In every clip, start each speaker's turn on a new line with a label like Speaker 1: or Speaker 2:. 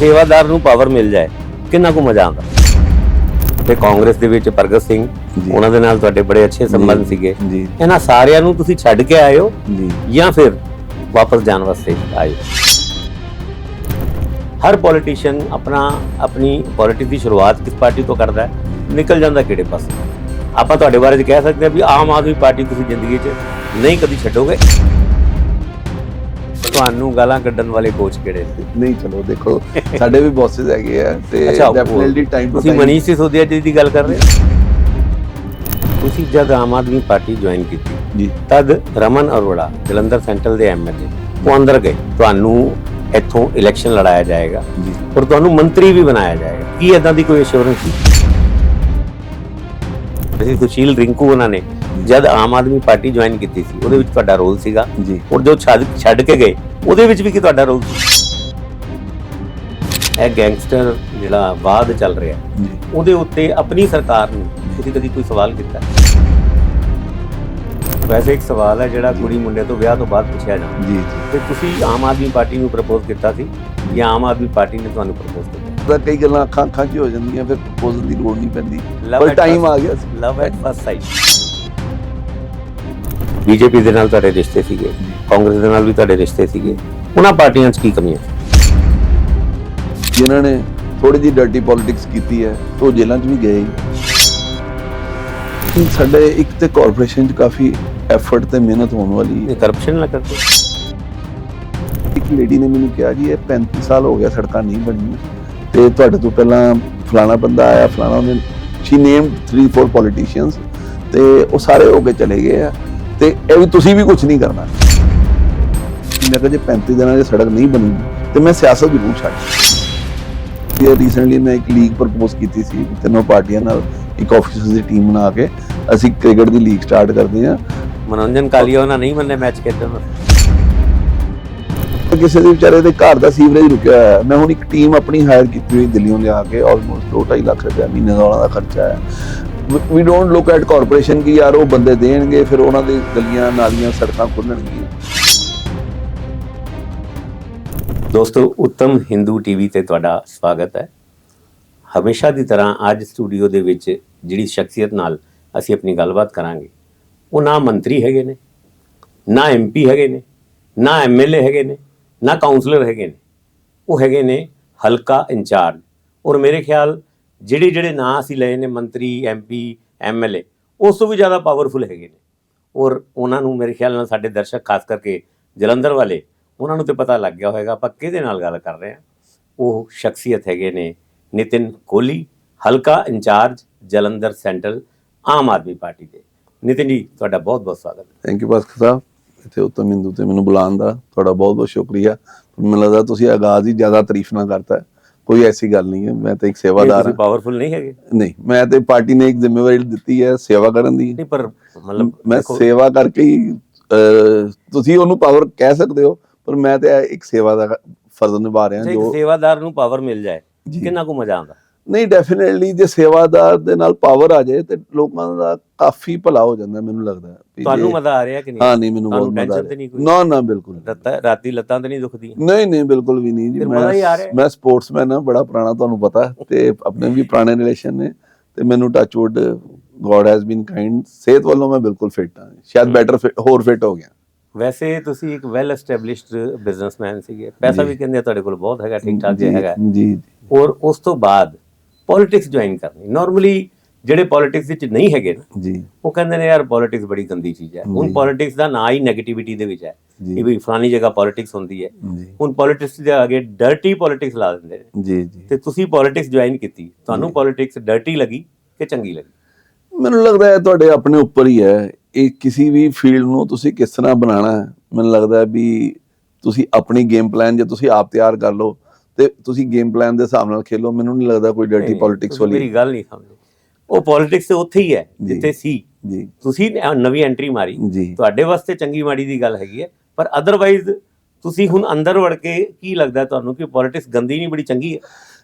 Speaker 1: ਸੇਵਾਦਾਰ ਨੂੰ ਪਾਵਰ ਮਿਲ ਜਾਏ ਕਿੰਨਾ ਕੁ ਮਜ਼ਾ ਆਉਂਦਾ? ਤੇ ਕਾਂਗਰਸ ਦੇ ਵਿੱਚ ਪ੍ਰਗਟ ਸਿੰਘ। ਉਹਨਾਂ ਦੇ ਨਾਲ ਤੁਹਾਡੇ ਬੜੇ ਅੱਛੇ ਸੰਬੰਧ ਸੀਗੇ।
Speaker 2: ਜੀ।
Speaker 1: ਇਹਨਾਂ ਸਾਰਿਆਂ ਨੂੰ ਤੁਸੀਂ ਛੱਡ ਕੇ ਆਏ ਹੋ
Speaker 2: ਜੀ।
Speaker 1: ਜਾਂ ਫਿਰ ਵਾਪਸ ਜਾਣ ਵਾਸਤੇ ਆਏ? ਹਰ ਪੋਲੀਟੀਸ਼ੀਅਨ ਆਪਣਾ ਆਪਣੀ ਪੋਲਿਟਿਕਸ ਦੀ ਸ਼ੁਰੂਆਤ ਕਿਸ ਪਾਰਟੀ ਤੋਂ ਕਰਦਾ ਹੈ? ਨਿਕਲ ਜਾਂਦਾ ਕਿਹੜੇ ਪਾਸੇ? ਆਪਾਂ ਤੁਹਾਡੇ ਬਾਰੇ 'ਚ ਕਹਿ ਸਕਦੇ ਹਾਂ ਵੀ ਆਮ ਆਦਮੀ ਪਾਰਟੀ ਤੁਸੀਂ ਜ਼ਿੰਦਗੀ 'ਚ ਨਹੀਂ ਕਦੀ ਛੱਡੋਗੇ। ਤੁਹਾਨੂੰ ਗਾਲਾਂ ਕੱਢਣ ਵਾਲੇ ਕੋਚ ਕਿਹੜੇ ਨੇ?
Speaker 2: ਨਹੀਂ ਚਲੋ ਦੇਖੋ ਸਾਡੇ ਵੀ ਬੌਸਸ ਹੈਗੇ ਆ ਤੇ ਡੈਫੀਨਿਟਲੀ ਟਾਈਮ
Speaker 1: ਤੁਸੀਂ ਮਨੀਸ਼ ਸਿਸੋਦੀਆ ਜੀ ਦੀ ਗੱਲ ਕਰ ਰਹੇ ਹੋ? ਤੁਸੀਂ ਜਦ ਆਮ ਆਦਮੀ ਪਾਰਟੀ ਜੁਆਇਨ ਕੀਤੀ
Speaker 2: ਜੀ।
Speaker 1: ਤਦ ਰਮਨ ਅਰੋੜਾ ਜਲੰਧਰ ਸੈਂਟਰਲ ਦੇ ਐਮਐਲਏ ਉਹ ਅੰਦਰ ਗਏ। ਤੁਹਾਨੂੰ ਇੱਥੋਂ ਇਲੈਕਸ਼ਨ ਲੜਾਇਆ ਜਾਏਗਾ।
Speaker 2: ਜੀ।
Speaker 1: ਔਰ ਤੁਹਾਨੂੰ ਮੰਤਰੀ ਵੀ ਬਣਾਇਆ ਜਾਏਗਾ। ਕੀ ਇਦਾਂ ਦੀ ਕੋਈ ਅਸ਼ੋਰੈਂਸ ਸੀ? ਅਸੀਂ ਸੁਸ਼ੀਲ ਰਿੰਕੂ ਉਹਨਾਂ ਨੇ ਜਦ ਆਮ ਆਦਮੀ ਪਾਰਟੀ ਜੁਆਇਨ ਕੀਤੀ ਸੀ ਉਹਦੇ ਵਿੱਚ ਤੁਹਾਡਾ ਰੋਲ ਸੀਗਾ।
Speaker 2: ਜੀ।
Speaker 1: ਔਰ ਜੋ ਛੱਡ ਛੱਡ ਕੇ ਗਏ ਉਹਦੇ ਵਿੱਚ ਵੀ ਕੀ ਤੁਹਾਡਾ ਰੋਲ ਸੀ? ਇਹ ਗੈਂਗਸਟਰ ਜਿਹੜਾ ਵਾਦ ਚੱਲ ਰਿਹਾ ਉਹਦੇ ਉੱਤੇ ਆਪਣੀ ਸਰਕਾਰ ਨੂੰ ਤੁਸੀਂ ਕਦੀ ਕੋਈ ਸਵਾਲ ਕੀਤਾ? ਵੈਸੇ ਇੱਕ ਸਵਾਲ ਹੈ ਜਿਹੜਾ ਕੁੜੀ ਮੁੰਡੇ ਤੋਂ ਵਿਆਹ ਤੋਂ ਬਾਅਦ ਪੁੱਛਿਆ ਜਾਂਦਾ।
Speaker 2: ਜੀ ਜੀ।
Speaker 1: ਤੇ ਤੁਸੀਂ ਆਮ ਆਦਮੀ ਪਾਰਟੀ ਨੂੰ ਪ੍ਰਪੋਜ਼ ਕੀਤਾ ਸੀ ਜਾਂ ਆਮ ਆਦਮੀ ਪਾਰਟੀ ਨੇ ਤੁਹਾਨੂੰ ਪ੍ਰਪੋਜ਼ ਕੀਤਾ?
Speaker 2: ਤਾਂ ਕਈ ਗੱਲਾਂ ਅੱਖਾਂ ਅੱਖਾਂ 'ਚ ਹੀ ਜਾਂਦੀਆਂ ਫਿਰ ਪ੍ਰਪੋਜ਼ਲ ਦੀ ਲੋੜ ਨਹੀਂ ਪੈਂਦੀ। ਪਰ ਟਾਈਮ ਆ ਗਿਆ ਸੀ।
Speaker 1: Love at first sight BJP ਦੇ ਨਾਲ ਤੁਹਾਡੇ ਰਿਸ਼ਤੇ ਸੀਗੇ ਕਾਂਗਰਸ ਦੇ ਨਾਲ ਵੀ ਤੁਹਾਡੇ ਰਿਸ਼ਤੇ ਸੀਗੇ। ਉਹਨਾਂ ਪਾਰਟੀਆਂ 'ਚ ਕੀ ਕਮੀਆਂ
Speaker 2: ਜਿਨ੍ਹਾਂ ਨੇ ਥੋੜੀ ਜਿਹੀ ਡਰਟੀ ਪੋਲਿਟਿਕਸ ਕੀਤੀ ਹੈ ਉਹ ਜੇਲ੍ਹਾਂ 'ਚ ਵੀ ਗਏ ਹੀ। ਸਾਡੇ ਇੱਕ ਤੇ ਕਾਰਪੋਰੇਸ਼ਨ 'ਚ ਕਾਫੀ ਐਫਰਟ ਤੇ ਮਿਹਨਤ ਹੋਣ ਵਾਲੀ ਹੈ।
Speaker 1: ਇਹ ਕਰਪਸ਼ਨ ਨਾ ਕਰਦੇ
Speaker 2: ਇੱਕ ਲੇਡੀ ਨੇ ਮੈਨੂੰ ਕਿਹਾ ਜੀ ਇਹ 35 ਸਾਲ ਹੋ ਗਿਆ ਸੜਕਾਂ ਨਹੀਂ ਬਣੀਆਂ ਤੇ ਤੁਹਾਡੇ ਤੋਂ ਪਹਿਲਾਂ ਫਲਾਣਾ ਬੰਦਾ ਆਇਆ ਫਲਾਣਾ ਉਹਨੇ ਸ਼ੀ ਨੇਮਡ 3 4 ਪੋਲੀਟੀਸ਼ੀਅਨਸ ਤੇ ਉਹ ਸਾਰੇ ਹੋ ਕੇ ਚਲੇ ਗਏ ਆ। ਤੇ ਇਹ ਵੀ ਤੁਸੀਂ ਵੀ ਕੁਝ ਨਹੀਂ ਕਰਨਾ। ਮੈਂ ਕਿਹਾ ਜੇ 35 ਦਿਨਾਂ 'ਚ ਸੜਕ ਨਹੀਂ ਬਣੀ ਤੇ ਮੈਂ ਸਿਆਸਤ ਜ਼ਰੂਰ ਛੱਡ ਇਹ ਰੀਸੈਂਟਲੀ ਮੈਂ ਇੱਕ ਲੀਗ ਪ੍ਰਪੋਜ਼ ਕੀਤੀ ਸੀ ਤਿੰਨੋਂ ਪਾਰਟੀਆਂ ਨਾਲ ਇੱਕ ਆਫਿਸਰਸ ਦੀ ਟੀਮ ਬਣਾ ਕੇ ਅਸੀਂ ਕ੍ਰਿਕਟ ਦੀ ਲੀਗ ਸਟਾਰਟ ਕਰਦੇ ਹਾਂ।
Speaker 1: ਮਨੋਰੰਜਨ ਕਾਲੀਆ ਉਹਨਾਂ ਨਹੀਂ ਮੰਨੇ ਮੈਚ ਖੇਡਣ
Speaker 2: ਕਿਸੇ ਦੇ ਵਿਚਾਰੇ ਦੇ ਘਰ ਦਾ ਸੀਵਰੇਜ ਰੁਕਿਆ ਹੋਇਆ ਹੈ। ਮੈਂ ਹੁਣ ਇੱਕ ਟੀਮ ਆਪਣੀ ਹਾਇਰ ਕੀਤੀ ਹੋਈ ਦਿੱਲੀੋਂ ਲਿਆ ਕੇ ਆਲਮੋਸਟ 2.5 ਲੱਖ ਰੁਪਏ ਮਹੀਨੇ ਦਾ ਉਹਨਾਂ ਦਾ ਖਰਚਾ ਹੈ। We don't look at corporation ਕੀ ਯਾਰ ਉਹ ਬੰਦੇ ਦੇਣਗੇ, ਫਿਰ ਉਹਨਾਂ ਦੀ ਗਲੀਆਂ, ਨਾਲੀਆਂ, ਸੜਕਾਂ ਖੁੱਲਣਗੀਆਂ।
Speaker 1: ਦੋਸਤੋ, ਉੱਤਮ ਹਿੰਦੂ ਟੀਵੀ ਤੇ ਤੁਹਾਡਾ ਸਵਾਗਤ ਹੈ। ਹਮੇਸ਼ਾ ਦੀ ਤਰ੍ਹਾਂ ਅੱਜ ਸਟੂਡੀਓ ਦੇ ਵਿੱਚ ਜਿਹੜੀ ਸ਼ਖਸੀਅਤ ਨਾਲ ਅਸੀਂ ਆਪਣੀ ਗੱਲਬਾਤ ਕਰਾਂਗੇ, ਉਹ ਨਾ ਮੰਤਰੀ ਹੈਗੇ ਨੇ, ਨਾ ਐਮਪੀ ਹੈਗੇ ਨੇ, ਨਾ ਐਮਐਲਏ ਹੈਗੇ ਨੇ, ਨਾ ਕਾਉਂਸਲਰ ਹੈਗੇ ਨੇ। ਉਹ ਹੈਗੇ ਨੇ ਹਲਕਾ ਇੰਚਾਰਜ। ਔਰ ਮੇਰੇ ਖਿਆਲ ਜਿਹੜੇ ਜਿਹੜੇ ਨਾਂ ਅਸੀਂ ਲਏ ਨੇ ਮੰਤਰੀ ਐਮਪੀ ਐਮਐਲਏ ਉਸ ਤੋਂ ਵੀ ਜ਼ਿਆਦਾ ਪਾਵਰਫੁਲ ਹੈਗੇ ਨੇ। ਔਰ ਉਹਨਾਂ ਨੂੰ ਮੇਰੇ ਖਿਆਲ ਨਾਲ ਸਾਡੇ ਦਰਸ਼ਕ ਖਾਸ ਕਰਕੇ ਜਲੰਧਰ ਵਾਲੇ, ਉਹਨਾਂ ਨੂੰ ਤੇ ਪਤਾ ਲੱਗ ਗਿਆ ਹੋਵੇਗਾ ਆਪਾਂ ਕਿਹਦੇ ਨਾਲ ਗੱਲ ਕਰ ਰਹੇ ਹਾਂ। ਉਹ ਸ਼ਖਸੀਅਤ ਹੈਗੇ ਨੇ ਨਿਤਿਨ ਕੋਹਲੀ, ਹਲਕਾ incharge Jalandhar central Aam Aadmi party ਦੇ। ਨਿਤਿਨ ਜੀ, ਤੁਹਾਡਾ ਬਹੁਤ ਬਹੁਤ ਸਵਾਗਤ ਹੈ।
Speaker 2: Thank you Bhaskar sahib. ਇੱਥੇ ਉੱਤਮ ਹਿੰਦੂ ਤੇ ਮੈਨੂੰ ਬੁਲਾਉਣ ਦਾ ਤੁਹਾਡਾ ਬਹੁਤ ਬਹੁਤ ਸ਼ੁਕਰੀਆ। ਮੈਨੂੰ ਲੱਗਦਾ ਤੁਸੀਂ ਆਗਾਜ਼ ਹੀ ਜ਼ਿਆਦਾ ਤਾਰੀਫ ਨਾ ਕਰਤਾ। ਕੋਈ ਐਸੀ ਗੱਲ ਨਹੀਂ ਹੈ। ਮੈਂ ਤਾਂ ਇੱਕ ਸੇਵਾਦਾਰ ਹਾਂ।
Speaker 1: ਪਾਵਰਫੁਲ ਨਹੀਂ ਹੈਗੇ?
Speaker 2: ਨਹੀਂ ਮੈਂ ਤੇ ਪਾਰਟੀ ਨੇ ਇੱਕ ਜ਼ਿੰਮੇਵਾਰੀ ਦਿੱਤੀ ਹੈ ਸੇਵਾ ਕਰਨ ਦੀ।
Speaker 1: ਨਹੀਂ ਪਰ ਮਤਲਬ
Speaker 2: ਮੈਂ ਸੇਵਾ ਕਰਕੇ ਹੀ ਤੁਸੀਂ ਉਹਨੂੰ ਪਾਵਰ ਕਹਿ ਸਕਦੇ ਹੋ ਪਰ ਮੈਂ ਤੇ ਇੱਕ ਸੇਵਾ ਦਾ ਫਰਜ਼ ਨਿਭਾ ਰਿਹਾ
Speaker 1: ਜੇ ਸੇਵਾਦਾਰ ਨੂੰ ਪਾਵਰ ਮਿਲ ਜਾਏ। ਕਿੰਨਾ ਕੁ ਮਜ਼ਾ ਆਉਂਦਾ?
Speaker 2: ਨਹੀਂ ਡੈਫੀਨਿਟਲੀ ਜੇ ਸੇਵਾਦਾਰ ਦੇ ਨਾਲ ਪਾਵਰ ਆ ਜਾਏ ਤੇ ਲੋਕਾਂ ਦਾ ਕਾਫੀ ਭਲਾ ਹੋ ਜਾਂਦਾ ਮੈਨੂੰ ਲੱਗਦਾ
Speaker 1: ਤੁਹਾਨੂੰ ਮਜ਼ਾ ਆ ਰਿਹਾ ਕਿ ਨਹੀਂ?
Speaker 2: ਹਾਂ ਨਹੀਂ ਮੈਨੂੰ ਬਹੁਤ ਮਜ਼ਾ ਆ ਰਿਹਾ? ਨਾ ਨਾ ਬਿਲਕੁਲ
Speaker 1: ਰਾਤੀ ਲੱਤਾਂ ਤੇ ਨਹੀਂ ਦੁਖਦੀਆਂ
Speaker 2: ਨਹੀਂ ਨਹੀਂ ਬਿਲਕੁਲ ਵੀ ਨਹੀਂ ਜੀ।
Speaker 1: ਹੈ।
Speaker 2: ਮੈਂ ਸਪੋਰਟਸਮੈਨ ਹਾਂ ਬੜਾ ਪੁਰਾਣਾ ਤੁਹਾਨੂੰ ਪਤਾ ਤੇ ਆਪਣੇ ਵੀ ਪੁਰਾਣੇ ਰਿਲੇਸ਼ਨ ਨੇ ਤੇ ਮੈਨੂੰ touchwood God has been kind ਸਿਹਤ ਵੱਲੋਂ ਮੈਂ ਬਿਲਕੁਲ ਫਿੱਟ ਹਾਂ। ਸ਼ਾਇਦ ਬੈਟਰ ਹੋਰ ਫਿੱਟ ਹੋ ਗਿਆ।
Speaker 1: ਵੈਸੇ ਤੁਸੀਂ ਇੱਕ ਵੈਲ ਐਸਟੈਬਲਿਸ਼ਡ ਬਿਜ਼ਨਸਮੈਨ ਸੀਗੇ। ਪੈਸਾ। ਵੀ ਕਹਿੰਦੇ ਤੁਹਾਡੇ ਕੋਲ ਬਹੁਤ ਹੈਗਾ ਠੀਕ ਠਾਕ ਜੇ
Speaker 2: ਜੀ,
Speaker 1: ਹੈਗਾ।
Speaker 2: ਜੀ।
Speaker 1: ਔਰ ਉਸ ਤੋਂ ਬਾਅਦ ਪੋਲਿਟਿਕਸ ਜੁਆਇਨ ਕਰਨੀ। ਨਾਰਮਲੀ ਜਿਹੜੇ ਪੋਲਿਟਿਕਸ ਵਿੱਚ ਨਹੀਂ ਹੈਗੇ ਨਾ
Speaker 2: ਜੀ।
Speaker 1: ਉਹ ਕਹਿੰਦੇ ਨੇ ਯਾਰ ਪੋਲਿਟਿਕਸ ਬੜੀ ਗੰਦੀ ਚੀਜ਼ ਹੈ। ਹੁਣ। ਪੋਲਿਟਿਕਸ ਦਾ ਨਾਂ ਹੀ 네ਗੇਟਿਵਿਟੀ ਦੇ ਵਿੱਚ ਹੈ। ਕਿ ਵੀ ਫਲਾਨੀ ਜਗ੍ਹਾ ਪੋਲਿਟਿਕਸ ਹੁੰਦੀ ਹੈ। ਹੁਣ ਪੋਲਿਟਿਕਸ ਦੇ ਅੱਗੇ ਡਰਟੀ ਪੋਲਿਟਿਕਸ ਲਾ ਦਿੰਦੇ ਨੇ।
Speaker 2: ਜੀ ਜੀ।
Speaker 1: ਤੇ ਤੁਸੀਂ ਪੋਲਿਟਿਕਸ ਜੁਆਇਨ ਕੀਤੀ। ਤੁਹਾਨੂੰ ਪੋਲਿਟਿਕਸ ਡਰਟੀ ਲੱਗੀ ਕਿ ਚੰਗੀ ਲੱਗੀ?
Speaker 2: ਮੈਨੂੰ ਲੱਗਦਾ ਹੈ ਤੁਹਾਡੇ ਆਪਣੇ ਉੱਪਰ ਹੀ ਹੈ। ਇਹ ਕਿਸੇ ਵੀ ਫੀਲਡ ਨੂੰ ਤੁਸੀਂ ਕਿਸ ਤਰ੍ਹਾਂ ਬਣਾਉਣਾ ਹੈ? ਮੈਨੂੰ ਲੱਗਦਾ ਹੈ ਵੀ ਤੁਸੀਂ ਆਪਣੀ ਗੇਮ ਪਲਾਨ ਜੇ ਤੁਸੀਂ ਆਪ ਤਿਆਰ ਕਰ ਲਓ ਤੇ ਤੁਸੀਂ ਗੇਮ ਪਲਾਨ ਦੇ ਹਿਸਾਬ ਨਾਲ ਖੇਲੋ ਮੈਨੂੰ ਨਹੀਂ ਲੱਗਦਾ ਕੋਈ ਡਰਟੀ ਪੋਲਿਟਿਕਸ ਵਾਲੀ
Speaker 1: ਮੇਰੀ ਗੱਲ ਨਹੀਂ ਸਮਝੇ ਉਹ ਪੋਲਿਟਿਕਸ ਤੇ ਉੱਥੇ ਹੀ ਹੈ
Speaker 2: ਜੀ।
Speaker 1: ਜਿੱਥੇ ਸੀ।
Speaker 2: ਜੀ।
Speaker 1: ਤੁਸੀਂ ਨਵੀਂ ਐਂਟਰੀ ਮਾਰੀ।
Speaker 2: ਜੀ।
Speaker 1: ਤੁਹਾਡੇ ਵਾਸਤੇ ਚੰਗੀ ਮਾੜੀ ਦੀ ਗੱਲ ਹੈਗੀ ਹੈ ਪਰ ਅਦਰਵਾਈਜ਼ ਤੁਸੀਂ ਹੁਣ ਅੰਦਰ ਵੜ ਕੇ ਕੀ ਲੱਗਦਾ ਤੁਹਾਨੂੰ ਕਿ ਪੋਲਿਟਿਕਸ ਗੰਦੀ ਨਹੀਂ ਬੜੀ ਚੰਗੀ ਹੈ?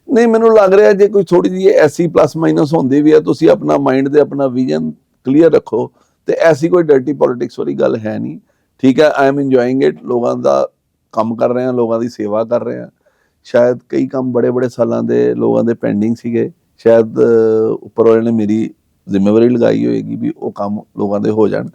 Speaker 2: ਨਹੀਂ ਮੈਨੂੰ ਲੱਗ ਰਿਹਾ ਜੇ ਕੋਈ ਥੋੜੀ ਜਿਹੀ ਐਸੀ ਪਲੱਸ ਮਾਈਨਸ ਹੁੰਦੀ ਵੀ ਹੈ ਤੁਸੀਂ ਆਪਣਾ ਮਾਈਂਡ ਤੇ ਆਪਣਾ ਵਿਜ਼ਨ ਕਲੀਅਰ ਰੱਖੋ ਤੇ ਐਸੀ ਕੋਈ ਡਰਟੀ ਪੋਲਿਟਿਕਸ ਵਾਲੀ ਗੱਲ ਹੈ ਨਹੀਂ। ਠੀਕ ਹੈ ਆਈ ਐਮ ਇੰਜੋਇੰਗ ਇਟ ਲੋਕਾਂ ਦਾ ਕੰਮ ਕਰ ਰਹੇ ਹਾਂ ਲੋਕਾਂ ਦੀ ਸੇਵਾ ਕਰ ਰਹੇ ਹਾਂ। ਸ਼ਾਇਦ ਕਈ ਕੰਮ ਬੜੇ ਬੜੇ ਸਾਲਾਂ ਦੇ ਲੋਕਾਂ ਦੇ ਪੈਂਡਿੰਗ ਸੀਗੇ। ਸ਼ਾਇਦ ਉੱਪਰ ਵਾਲੇ ਨੇ ਮੇਰੀ ਜ਼ਿੰਮੇਵਾਰੀ ਲਗਾਈ ਹੋਏਗੀ ਵੀ ਉਹ ਕੰਮ ਲੋਕਾਂ ਦੇ ਹੋ ਜਾਣ।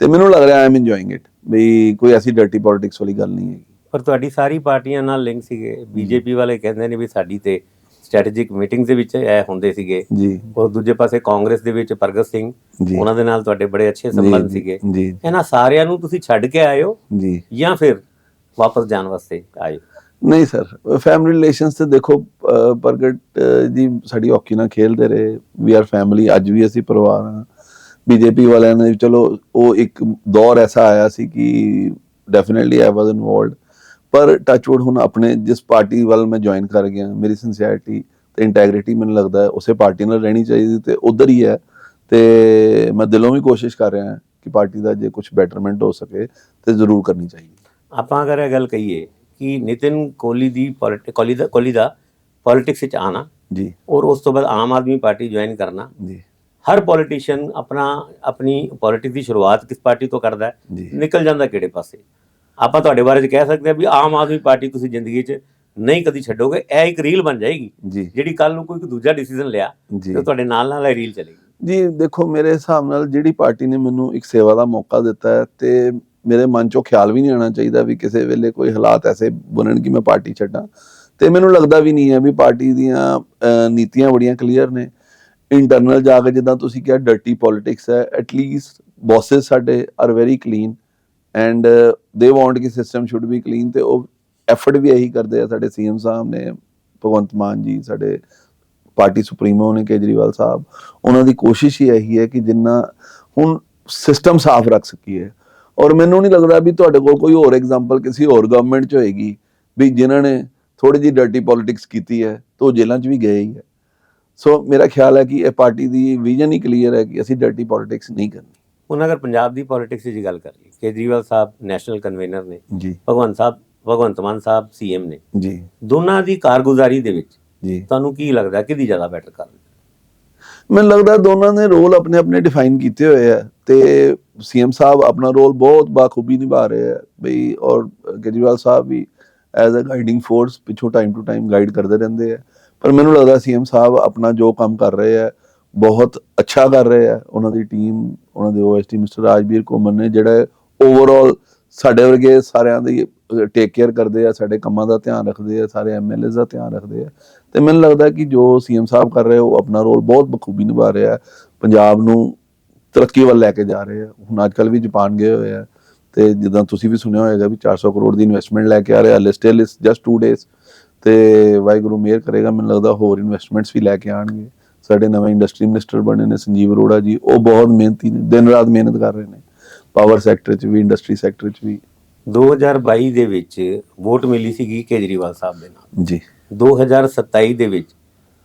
Speaker 2: ਤੇ ਮੈਨੂੰ ਲੱਗ ਰਿਹਾ ਆਈ ਐਮ ਇੰਜੋਇੰਗ ਇਟ ਵੀ ਕੋਈ ਐਸੀ ਡਰਟੀ ਪੋਲਿਟਿਕਸ ਵਾਲੀ ਗੱਲ ਨਹੀਂ ਹੈਗੀ।
Speaker 1: ਪਰ ਤੁਹਾਡੀ ਸਾਰੀ ਪਾਰਟੀਆਂ ਨਾਲ ਲਿੰਕ ਸੀਗੇ। ਬੀਜੇਪੀ ਵਾਲੇ ਕਹਿੰਦੇ ਨੇ ਵੀ ਸਾਡੀ ਤੇ ਸਟ੍ਰੈਟੇਜਿਕ ਮੀਟਿੰਗਸ ਦੇ ਵਿੱਚ ਇਹ ਹੁੰਦੇ ਸੀਗੇ।
Speaker 2: ਜੀ।
Speaker 1: ਔਰ ਦੂਜੇ ਪਾਸੇ ਕਾਂਗਰਸ ਦੇ ਵਿੱਚ ਪ੍ਰਗਟ ਸਿੰਘ ਉਹਨਾਂ ਦੇ ਨਾਲ ਤੁਹਾਡੇ ਬੜੇ ਅੱਛੇ ਸੰਬੰਧ ਸੀਗੇ।
Speaker 2: ਜੀ।
Speaker 1: ਇਹਨਾਂ ਸਾਰਿਆਂ ਨੂੰ ਤੁਸੀਂ ਛੱਡ ਕੇ ਆਏ ਹੋ
Speaker 2: ਜੀ।
Speaker 1: ਜਾਂ ਫਿਰ ਵਾਪਸ ਜਾਣ ਵਾਸਤੇ ਆਏ
Speaker 2: ਨਹੀਂ ਸਰ ਫੈਮਿਲੀ ਰਿਲੇਸ਼ਨਸ ਤੇ ਦੇਖੋ ਪ੍ਰਗਟ ਜੀ ਸਾਡੀ ਹਾਕੀ ਨਾਲ ਖੇਲਦੇ ਰਹੇ ਵੀ ਆਰ ਫੈਮਿਲੀ ਅੱਜ ਵੀ ਅਸੀਂ ਪਰਿਵਾਰ ਹਾਂ। ਬੀਜੇਪੀ ਵਾਲਿਆਂ ਨੇ, ਚਲੋ, ਉਹ ਇੱਕ ਦੌਰ ਐਸਾ ਆਇਆ ਸੀ ਕਿ ਡੈਫੀਨਿਟਲੀ ਆਈ ਵਾਸ ਇਨਵੋਲਡ ਪਰ ਟੱਚਵੁੱਡ ਹੁਣ ਆਪਣੇ ਜਿਸ ਪਾਰਟੀ ਵੱਲ ਮੈਂ ਜੁਆਇਨ ਕਰ ਗਿਆ, ਮੇਰੀ ਸਿੰਸੀਅਰਿਟੀ ਤੇ ਇੰਟੈਗ੍ਰਿਟੀ ਮੈਨੂੰ ਲੱਗਦਾ ਉਸੇ ਪਾਰਟੀ ਨਾਲ ਰਹਿਣੀ ਚਾਹੀਦੀ ਤੇ ਉਧਰ ਹੀ ਹੈ। ਤੇ ਮੈਂ ਦਿਲੋਂ ਵੀ ਕੋਸ਼ਿਸ਼ ਕਰ ਰਿਹਾ ਕਿ ਪਾਰਟੀ ਦਾ ਜੇ ਕੁਝ ਬੈਟਰਮੈਂਟ ਹੋ ਸਕੇ, ਤੇ ਜ਼ਰੂਰ ਕਰਨੀ ਚਾਹੀਦੀ।
Speaker 1: ਆਪਾਂ ਅਗਰ ਇਹ ਗੱਲ ਕਹੀਏ ਕਿ ਨਿਤਿਨ ਕੋਹਲੀ ਦੀ ਪੋਲਿਟਿਕ ਕੋਹਲੀ ਦਾ ਕੋਹਲੀ ਦਾ ਪੋਲਿਟਿਕਸ ਵਿੱਚ ਆਣਾ
Speaker 2: ਜੀ।
Speaker 1: ਔਰ ਉਸ ਤੋਂ ਬਾਅਦ ਆਮ ਆਦਮੀ ਪਾਰਟੀ ਜੁਆਇਨ ਕਰਨਾ।
Speaker 2: ਜੀ।
Speaker 1: ਹਰ ਪੋਲੀਟੀਸ਼ੀਅਨ ਆਪਣਾ ਆਪਣੀ ਪੋਲਿਟਿਕਸ ਦੀ ਸ਼ੁਰੂਆਤ ਕਿਸ ਪਾਰਟੀ ਤੋਂ ਕਰਦਾ ਹੈ? ਨਿਕਲ ਜਾਂਦਾ ਕਿਹੜੇ ਪਾਸੇ? ਆਪਾਂ ਤੁਹਾਡੇ ਬਾਰੇ ਚ ਕਹਿ ਸਕਦੇ ਹਾਂ ਵੀ ਆਮ ਆਦਮੀ ਪਾਰਟੀ ਤੁਸੀਂ ਜ਼ਿੰਦਗੀ 'ਚ ਨਹੀਂ ਕਦੀ ਛੱਡੋਗੇ ਇਹ ਇੱਕ ਰੀਲ ਬਣ ਜਾਏਗੀ ਜਿਹੜੀ ਕੱਲ ਨੂੰ ਕੋਈ ਦੂਜਾ ਡਿਸੀਜਨ ਲਿਆ ਤੇ ਤੁਹਾਡੇ ਨਾਲ ਨਾਲ ਇਹ ਰੀਲ ਚਲੇਗੀ।
Speaker 2: ਜੀ ਦੇਖੋ ਮੇਰੇ ਹਿਸਾਬ ਨਾਲ ਜਿਹੜੀ ਪਾਰਟੀ ਨੇ ਮੈਨੂੰ ਇੱਕ ਸੇਵਾ ਦਾ ਮੌਕਾ ਦਿੱਤਾ ਹੈ ਤੇ ਮੇਰੇ ਮਨ ਚੋਂ ਖਿਆਲ ਵੀ ਨਹੀਂ ਆਉਣਾ ਚਾਹੀਦਾ ਵੀ ਕਿਸੇ ਵੇਲੇ ਕੋਈ ਹਾਲਾਤ ਐਸੇ ਬਣਨ ਕਿ ਮੈਂ ਪਾਰਟੀ ਛੱਡਾਂ। ਤੇ ਮੈਨੂੰ ਲੱਗਦਾ ਵੀ ਨਹੀਂ ਹੈ ਵੀ ਪਾਰਟੀ ਦੀਆਂ ਨੀਤੀਆਂ ਬੜੀਆਂ ਕਲੀਅਰ ਨੇ। ਇੰਟਰਨਲ ਜਾ ਕੇ ਜਿੱਦਾਂ ਤੁਸੀਂ ਕਿਹਾ ਡਰਟੀ ਪੋਲਿਟਿਕਸ ਹੈ ਐਟਲੀਸਟ ਬੌਸਸ ਸਾਡੇ are very clean and they want ਕਿ ਸਿਸਟਮ ਸ਼ੁੱਡ ਬੀ ਕਲੀਨ ਤੇ ਉਹ ਐਫਰਟ ਵੀ ਇਹੀ ਕਰਦੇ ਆ ਸਾਡੇ ਸੀਐਮ ਸਾਹਿਬ ਨੇ, ਭਗਵੰਤ ਮਾਨ ਜੀ, ਸਾਡੇ ਪਾਰਟੀ ਸੁਪਰੀਮੋ ਨੇ, ਕੇਜਰੀਵਾਲ ਸਾਹਿਬ। ਉਹਨਾਂ ਦੀ ਕੋਸ਼ਿਸ਼ ਹੀ ਇਹੀ ਹੈ ਕਿ ਜਿੰਨਾ ਹੁਣ ਸਿਸਟਮ ਸਾਫ਼ ਰੱਖ ਸਕੀਏ। ਔਰ ਮੈਨੂੰ ਨਹੀਂ ਲੱਗਦਾ ਵੀ ਤੁਹਾਡੇ ਕੋਲ ਕੋਈ ਹੋਰ ਐਗਜ਼ਾਮਪਲ ਕਿਸੇ ਹੋਰ ਗਵਰਨਮੈਂਟ 'ਚ ਹੋਏਗੀ ਵੀ ਜਿਨ੍ਹਾਂ ਨੇ ਥੋੜੀ ਜਿਹੀ ਡਰਟੀ ਪੋਲਿਟਿਕਸ ਕੀਤੀ ਹੈ ਤਾਂ ਉਹ ਜੇਲ੍ਹਾਂ 'ਚ ਵੀ ਗਏ ਹੀ ਹੈ। ਸੋ ਮੇਰਾ ਖਿਆਲ ਹੈ ਕਿ ਇਹ ਪਾਰਟੀ ਦੀ ਵਿਜ਼ਨ ਹੀ ਕਲੀਅਰ ਹੈ ਕਿ ਅਸੀਂ ਡਰਟੀ ਪੋਲਿਟਿਕਸ ਨਹੀਂ ਕਰਨੀ।
Speaker 1: ਹੁਣ ਅਗਰ ਪੰਜਾਬ ਦੀ ਪੋਲਿਟਿਕਸ ਦੀ ਗੱਲ ਕਰ ਲਈ ਕੇਜਰੀਵਾਲ ਸਾਹਿਬ ਨੈਸ਼ਨਲ ਕਨਵੀਨਰ ਨੇ
Speaker 2: ਜੀ।
Speaker 1: ਭਗਵੰਤ ਸਾਹਿਬ ਭਗਵੰਤ ਮਾਨ ਸਾਹਿਬ ਸੀਐਮ ਨੇ।
Speaker 2: ਜੀ।
Speaker 1: ਦੋਨਾਂ ਦੀ ਕਾਰਗੁਜ਼ਾਰੀ ਦੇ ਵਿੱਚ
Speaker 2: ਜੀ।
Speaker 1: ਤੁਹਾਨੂੰ ਕੀ ਲੱਗਦਾ ਕਿਹਦੀ ਜ਼ਿਆਦਾ ਬੈਟਰ ਕਰ
Speaker 2: ਮੈਨੂੰ ਲੱਗਦਾ ਦੋਨਾਂ ਨੇ ਰੋਲ ਆਪਣੇ ਆਪਣੇ ਡਿਫਾਈਨ ਕੀਤੇ ਹੋਏ ਆ। ਤੇ ਸੀਐਮ ਸਾਹਿਬ ਆਪਣਾ ਰੋਲ ਬਹੁਤ ਬਾਖੂਬੀ ਨਿਭਾ ਰਹੇ ਹੈ ਬਈ, ਔਰ ਕੇਜਰੀਵਾਲ ਸਾਹਿਬ ਵੀ ਐਜ਼ ਅ ਗਾਈਡਿੰਗ ਫੋਰਸ ਪਿੱਛੋਂ ਟਾਈਮ ਟੂ ਟਾਈਮ ਗਾਈਡ ਕਰਦੇ ਰਹਿੰਦੇ ਆ। ਪਰ ਮੈਨੂੰ ਲੱਗਦਾ ਸੀਐਮ ਸਾਹਿਬ ਆਪਣਾ ਜੋ ਕੰਮ ਕਰ ਰਹੇ ਆ, ਬਹੁਤ ਅੱਛਾ ਕਰ ਰਹੇ ਆ। ਉਹਨਾਂ ਦੀ ਟੀਮ ਉਹਨਾਂ ਦੇ ਓਐਸਟੀ ਮਿਸਟਰ ਰਾਜਵੀਰ ਕੋਮਨ ਨੇ, ਜਿਹੜਾ ਓਵਰਆਲ ਸਾਡੇ ਵਰਗੇ ਸਾਰਿਆਂ ਦੀ ਟੇਕ ਕੇਅਰ ਕਰਦੇ ਆ, ਸਾਡੇ ਕੰਮਾਂ ਦਾ ਧਿਆਨ ਰੱਖਦੇ ਆ, ਸਾਰੇ ਐਮਐਲਏਜ਼ ਦਾ ਧਿਆਨ ਰੱਖਦੇ ਆ। ਤੇ ਮੈਨੂੰ ਲੱਗਦਾ ਕਿ ਜੋ ਸੀਐਮ ਸਾਹਿਬ ਕਰ ਰਹੇ ਉਹ ਆਪਣਾ ਰੋਲ ਬਹੁਤ ਬਖੂਬੀ ਨਿਭਾ ਰਿਹਾ ਪੰਜਾਬ ਨੂੰ ਤਰੱਕੀ ਵੱਲ ਲੈ ਕੇ ਜਾ ਰਹੇ ਆ। ਹੁਣ ਅੱਜ ਕੱਲ ਵੀ ਜਾਪਾਨ ਗਏ ਹੋਏ ਆ ਤੇ ਜਿੱਦਾਂ ਤੁਸੀਂ ਵੀ ਸੁਣਿਆ ਹੋਵੇਗਾ ਵੀ 400 ਕਰੋੜ ਦੀ ਇਨਵੈਸਟਮੈਂਟ ਲੈ ਕੇ ਆ ਰਹੇ ਆ। ਸਟਿਲ ਇਸ ਜਸਟ 2 ਡੇਜ਼ ਤੇ ਵਾਹਿਗੁਰੂ ਮਿਹਰ ਕਰੇਗਾ ਮੈਨੂੰ ਲੱਗਦਾ ਹੋਰ ਇਨਵੈਸਟਮੈਂਟਸ ਵੀ ਲੈ ਕੇ ਆਣਗੇ ਸਾਡੇ ਨਵੇਂ ਇੰਡਸਟਰੀ ਮਿਨਿਸਟਰ ਬਣੇ ਨੇ ਸੰਜੀਵ ਅਰੋੜਾ ਜੀ ਉਹ ਬਹੁਤ ਮਿਹਨਤੀ ਨੇ ਦਿਨ ਰਾਤ ਮਿਹਨਤ ਕਰ ਰਹੇ ਨੇ। ਪਾਵਰ ਸੈਕਟਰ 'ਚ ਵੀ ਇੰਡਸਟਰੀ ਸੈਕਟਰ 'ਚ ਵੀ।
Speaker 1: 2022 ਦੇ ਵਿੱਚ ਵੋਟ ਮਿਲੀ ਸੀਗੀ ਕੇਜਰੀਵਾਲ ਸਾਹਿਬ ਦੇ ਨਾਲ।
Speaker 2: ਜੀ।
Speaker 1: 2027 ਦੇ ਵਿੱਚ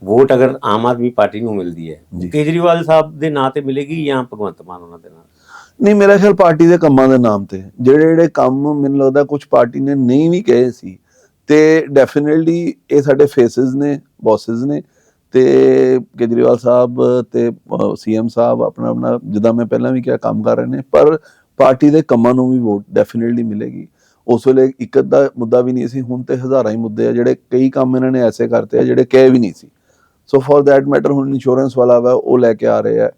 Speaker 1: ਵੋਟ ਅਗਰ ਆਮ ਆਦਮੀ ਪਾਰਟੀ ਨੂੰ ਮਿਲਦੀ ਹੈ। ਕੇਜਰੀਵਾਲ ਸਾਹਿਬ ਦੇ ਨਾਂ ਤੇ ਮਿਲੇਗੀ ਜਾਂ ਭਗਵੰਤ ਮਾਨ ਉਹਨਾਂ ਦੇ ਨਾਲ
Speaker 2: ਨਹੀਂ ਮੇਰਾ ਖਿਆਲ ਪਾਰਟੀ ਦੇ ਕੰਮਾਂ ਦੇ ਨਾਮ ਤੇ। ਜਿਹੜੇ ਜਿਹੜੇ ਕੰਮ ਮੈਨੂੰ ਲੱਗਦਾ ਕੁਝ ਪਾਰਟੀ ਨੇ ਨਹੀਂ ਵੀ ਕਹੇ ਸੀ ਤੇ ਡੈਫੀਨਿਟਲੀ ਇਹ ਸਾਡੇ ਫੇਸਿਸ ਨੇ ਬੌਸਸ ਨੇ ਤੇ ਕੇਜਰੀਵਾਲ ਸਾਹਿਬ ਤੇ ਸੀਐਮ ਸਾਹਿਬ ਆਪਣਾ ਆਪਣਾ ਜਿੱਦਾਂ ਮੈਂ ਪਹਿਲਾਂ ਵੀ ਕਿਹਾ ਕੰਮ ਕਰ ਰਹੇ ਨੇ ਪਰ ਪਾਰਟੀ ਦੇ ਕੰਮਾਂ ਨੂੰ ਵੀ ਵੋਟ ਡੈਫੀਨਿਟਲੀ ਮਿਲੇਗੀ। ਉਸ ਵੇਲੇ ਇੱਕ ਅੱਧਾ ਮੁੱਦਾ ਵੀ ਨਹੀਂ ਸੀ ਹੁਣ ਤੇ ਹਜ਼ਾਰਾਂ ਹੀ ਮੁੱਦੇ ਆ ਜਿਹੜੇ ਕਈ ਕੰਮ ਇਹਨਾਂ ਨੇ ਐਸੇ ਕਰਤੇ ਆ ਜਿਹੜੇ ਕਹੇ ਵੀ ਨਹੀਂ ਸੀ। ਸੋ ਫॉर ਦੈਟ ਮੈਟਰ ਹੁਣ ਇੰਸ਼ੋਰੈਂਸ ਵਾਲਾ ਵਾ ਉਹ ਲੈ ਕੇ ਆ ਰਹੇ ਆ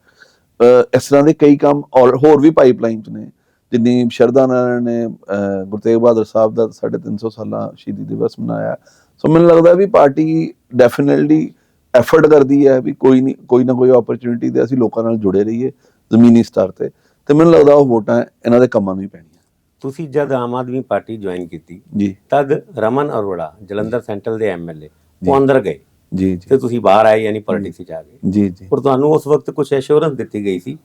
Speaker 2: ਇਸ ਤਰ੍ਹਾਂ ਦੇ ਕਈ ਕੰਮ ਔਰ ਹੋਰ ਵੀ ਪਾਈਪਲਾਈਨ ਪਾਈਪਲਾਈਨਸ ਨੇ ਜਿੰਨੀ ਸ਼ਰਦਾ ਨਾਰਾਇਣ ਨੇ ਗੁਰੂ ਤੇਗ ਬਹਾਦਰ ਸਾਹਿਬ ਦਾ 350 ਸਾਲਾ ਸ਼ਹੀਦੀ ਦਿਵਸ ਮਨਾਇਆ। ਸੋ ਮੈਨੂੰ ਲੱਗਦਾ ਵੀ ਪਾਰਟੀ ਡੈਫੀਨਿਟਲੀ ਐਫਰਟ ਕਰਦੀ ਹੈ ਵੀ ਕੋਈ ਨਹੀਂ ਕੋਈ ਨਾ ਕੋਈ ਓਪਰਚੁਨਿਟੀ ਤੇ ਅਸੀਂ ਲੋਕਾਂ ਨਾਲ ਜੁੜੇ ਰਹੀਏ ਜ਼ਮੀਨੀ ਸਤਰ ਤੇ। ਤੇ ਮੈਨੂੰ ਲੱਗਦਾ ਉਹ ਵੋਟਾਂ ਇਹਨਾਂ ਦੇ ਕੰਮਾਂ ਨੂੰ ਹੀ ਪੈਣੀਆਂ।
Speaker 1: ਤੁਸੀਂ ਜਦ ਆਮ ਆਦਮੀ ਪਾਰਟੀ ਜੁਆਇਨ ਕੀਤੀ
Speaker 2: ਜੀ।
Speaker 1: ਤਦ ਰਮਨ ਅਰੋੜਾ ਜਲੰਧਰ ਸੈਂਟਰਲ ਦੇ ਐਮਐਲਏ ਉਹ ਅੰਦਰ ਗਏ।
Speaker 2: ਜੀ ਜੀ।
Speaker 1: ਤੇ ਤੁਸੀਂ ਬਾਹਰ ਆਏ ਯਾਨੀ ਪੋਲਿਟਿਕਸ ਵਿੱਚ ਆ ਗਏ।
Speaker 2: ਜੀ ਜੀ।
Speaker 1: ਪਰ ਤੁਹਾਨੂੰ ਉਸ ਵਕਤ ਕੁਝ ਐਸ਼ੋਰੈਂਸ ਦਿੱਤੀ ਗਈ ਸੀ